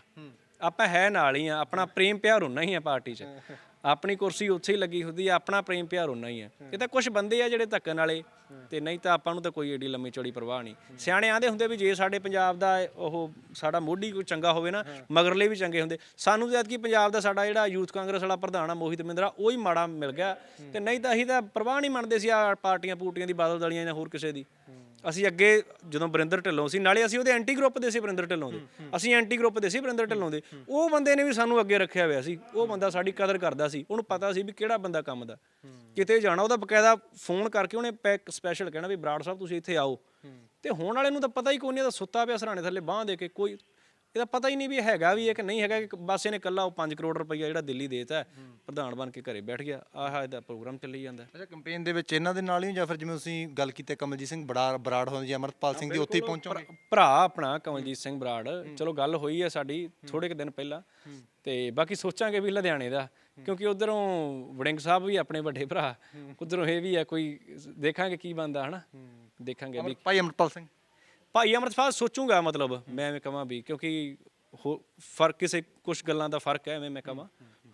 ਆਪਾਂ ਹੈ ਨਾਲ ਹੀ ਆ, ਆਪਣਾ ਪ੍ਰੇਮ ਪਿਆਰ ਹੁੰਦਾ ਹੀ ਆ ਪਾਰਟੀ 'ਚ। ਆਪਣੀ ਕੁਰਸੀ ਉੱਥੇ ਹੀ ਲੱਗੀ ਹੁੰਦੀ ਆ, ਆਪਣਾ ਪ੍ਰੇਮ ਪਿਆਰ ਹੁੰਦਾ ਹੀ ਆ। ਇਹ ਤਾਂ ਕੁਝ ਬੰਦੇ ਆ ਜਿਹੜੇ ਧੱਕਣ ਵਾਲੇ ਤੇ ਨਹੀਂ ਤਾਂ ਆਪਾਂ ਨੂੰ ਤਾਂ ਕੋਈ ਏਡੀ ਲੰਮੀ ਚੌੜੀ ਪਰਵਾਹ ਨਹੀਂ। ਸਿਆਣੇ ਆਂਦੇ ਹੁੰਦੇ ਵੀ ਜੇ ਸਾਡੇ ਪੰਜਾਬ ਦਾ ਉਹ ਸਾਡਾ ਮੋਢੀ ਕੋਈ ਚੰਗਾ ਹੋਵੇ ਨਾ, ਮਗਰਲੇ ਵੀ ਚੰਗੇ ਹੁੰਦੇ। ਸਾਨੂੰ ਤਾਂ ਕਿ ਪੰਜਾਬ ਦਾ ਸਾਡਾ ਜਿਹੜਾ ਯੂਥ ਕਾਂਗਰਸ ਵਾਲਾ ਪ੍ਰਧਾਨ ਆ ਮੋਹਿਤ ਮਿੰਦਰਾ ਉਹ ਹੀ ਮਾੜਾ ਮਿਲ ਗਿਆ। ਤੇ ਨਹੀਂ ਤਾਂ ਅਸੀਂ ਤਾਂ ਪਰਵਾਹ ਨਹੀਂ ਮੰਨਦੇ ਸੀ ਆ ਪਾਰਟੀਆਂ ਪੂਟੀਆਂ ਦੀ, ਬਾਦਲ ਦਲੀਆਂ ਜਾਂ ਹੋਰ ਕਿਸੇ ਦੀ। ਅਸੀਂ ਅੱਗੇ ਜਦੋਂ ਬਰਿੰਦਰ ਢਿੱਲੋਂ ਸੀ, ਨਾਲੇ ਅਸੀਂ ਉਹਦੇ ਐਂਟੀ ਗਰੁੱਪ ਦੇ ਸੀ ਬਰਿੰਦਰ ਢਿੱਲੋਂ ਦੇ। ਅਸੀਂ ਐਂਟੀ ਗਰੁੱਪ ਦੇ ਸੀ ਬਰਿੰਦਰ ਢਿੱਲੋਂ ਦੇ। ਉਹ ਬੰਦੇ ਨੇ ਵੀ ਸਾਨੂੰ ਅੱਗੇ ਰੱਖਿਆ ਹੋਇਆ ਸੀ। ਉਹ ਬੰਦਾ ਸਾਡੀ ਕਦਰ ਕਰਦਾ ਸੀ। ਉਹਨੂੰ ਪਤਾ ਸੀ ਵੀ ਕਿਹੜਾ ਬੰਦਾ ਕੰਮ ਦਾ। ਕਿਤੇ ਜਾਣਾ, ਉਹਦਾ ਬਕਾਇਦਾ ਫੋਨ ਕਰਕੇ ਉਹਨੇ ਸਪੈਸ਼ਲ ਸਪੈਸ਼ਲ ਕਹਿਣਾ ਵੀ ਬਰਾੜ ਸਾਹਿਬ ਤੁਸੀਂ ਇੱਥੇ ਆਓ। ਤੇ ਹੋਣ ਵਾਲੇ ਨੂੰ ਤਾਂ ਪਤਾ ਹੀ ਕੋਈ ਨਹੀਂ ਉਹਦਾ ਸੁੱਤਾ ਪਿਆ ਸਰਾਣੇ ਥੱਲੇ ਬਾਹ ਦੇ ਕੇ ਕੋਈ ਇਹਦਾ ਪਤਾ ਹੀ ਨਹੀਂ ਵੀ ਹੈਗਾ ਵੀ ਇਹ ਕਿ ਨਹੀਂ ਹੈਗਾ ਕਿ ਬਸ ਇਹਨੇ ਕੱਲਾ ਉਹ 5 ਕਰੋੜ ਰੁਪਈਆ ਜਿਹੜਾ ਦਿੱਲੀ ਦੇਤਾ ਪ੍ਰਧਾਨ ਬਣ ਕੇ ਘਰੇ ਬੈਠ ਗਿਆ ਆਹ ਇਹਦਾ ਪ੍ਰੋਗਰਾਮ ਚੱਲੀ ਜਾਂਦਾ। ਅੱਛਾ ਕੈਂਪੇਨ ਦੇ ਵਿੱਚ ਇਹਨਾਂ ਦੇ ਨਾਲ ਹੀ ਜਾਂ ਫਿਰ ਜਿਵੇਂ ਤੁਸੀਂ ਗੱਲ ਕੀਤੀ ਕਮਲਜੀਤ ਸਿੰਘ ਬੜਾ ਬਰਾੜ ਹੋਣ ਜੀ ਅਮਰਪਾਲ ਸਿੰਘ ਦੀ ਉੱਥੇ ਹੀ ਪਹੁੰਚੋਗੇ? ਭਰਾ ਆਪਣਾ ਕਮਲਜੀਤ ਸਿੰਘ ਬਰਾੜ। ਚਲੋ ਗੱਲ ਹੋਈ ਹੈ ਸਾਡੀ ਥੋੜੇ ਕੁ ਦਿਨ ਪਹਿਲਾਂ। ਤੇ ਬਾਕੀ ਸੋਚਾਂਗੇ ਵੀ ਲੁਧਿਆਣੇ ਦਾ ਕਿਉਂਕਿ ਉਧਰੋਂ ਵੜਿੰਗ ਸਾਹਿਬ ਵੀ ਆਪਣੇ ਵੱਡੇ ਭਰਾ। ਉਧਰੋਂ ਇਹ ਵੀ ਆ ਕੋਈ ਦੇਖਾਂਗੇ ਕੀ ਬੰਦਾ ਹਨਾ? ਦੇਖਾਂਗੇ ਵੀ ਭਾਈ ਅਮਰਪਾਲ ਸਿੰਘ। ਭਾਈ ਅਮਰਪਾਲ ਸੋਚੂਗਾ ਮਤਲਬ ਮੈਂ ਐਵੇਂ ਕਹਾਂ ਵੀ ਕਿਉਂਕਿ ਹੋ- ਫ਼ਰਕ ਕਿਸੇ ਕੁਝ ਗੱਲਾਂ ਦਾ ਫ਼ਰਕ ਹੈ ਐਵੇਂ ਮੈਂ ਕਹਾਂ।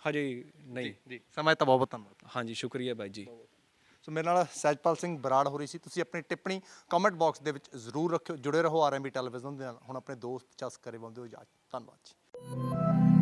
ਹਜੇ ਨਹੀਂ। ਜੀ। ਸਮਾਂ ਤਾਂ ਬਹੁਤ ਧੰਨਵਾਦ। ਹਾਂਜੀ ਸ਼ੁਕਰੀਆ ਬਾਈ ਜੀ। ਸੋ ਮੇਰੇ ਨਾਲ ਸਹਿਜਪਾਲ ਸਿੰਘ ਬਰਾੜ ਹੋ ਰਹੀ ਸੀ। ਤੁਸੀਂ ਆਪਣੀ ਟਿੱਪਣੀ ਕਮੈਂਟ ਬਾਕਸ ਦੇ ਵਿੱਚ ਜ਼ਰੂਰ ਰੱਖਿਓ। ਜੁੜੇ ਰਹੋ ਆਰਐਮਬੀ ਟੈਲੀਵਿਜ਼ਨ ਦੇ ਨਾਲ। ਹੁਣ ਆਪਣੇ ਦੋਸਤ ਚਸ ਕਰੇ ਬੰਦੇ ਹੋ ਜਾ ਧੰਨਵਾਦ ਜੀ।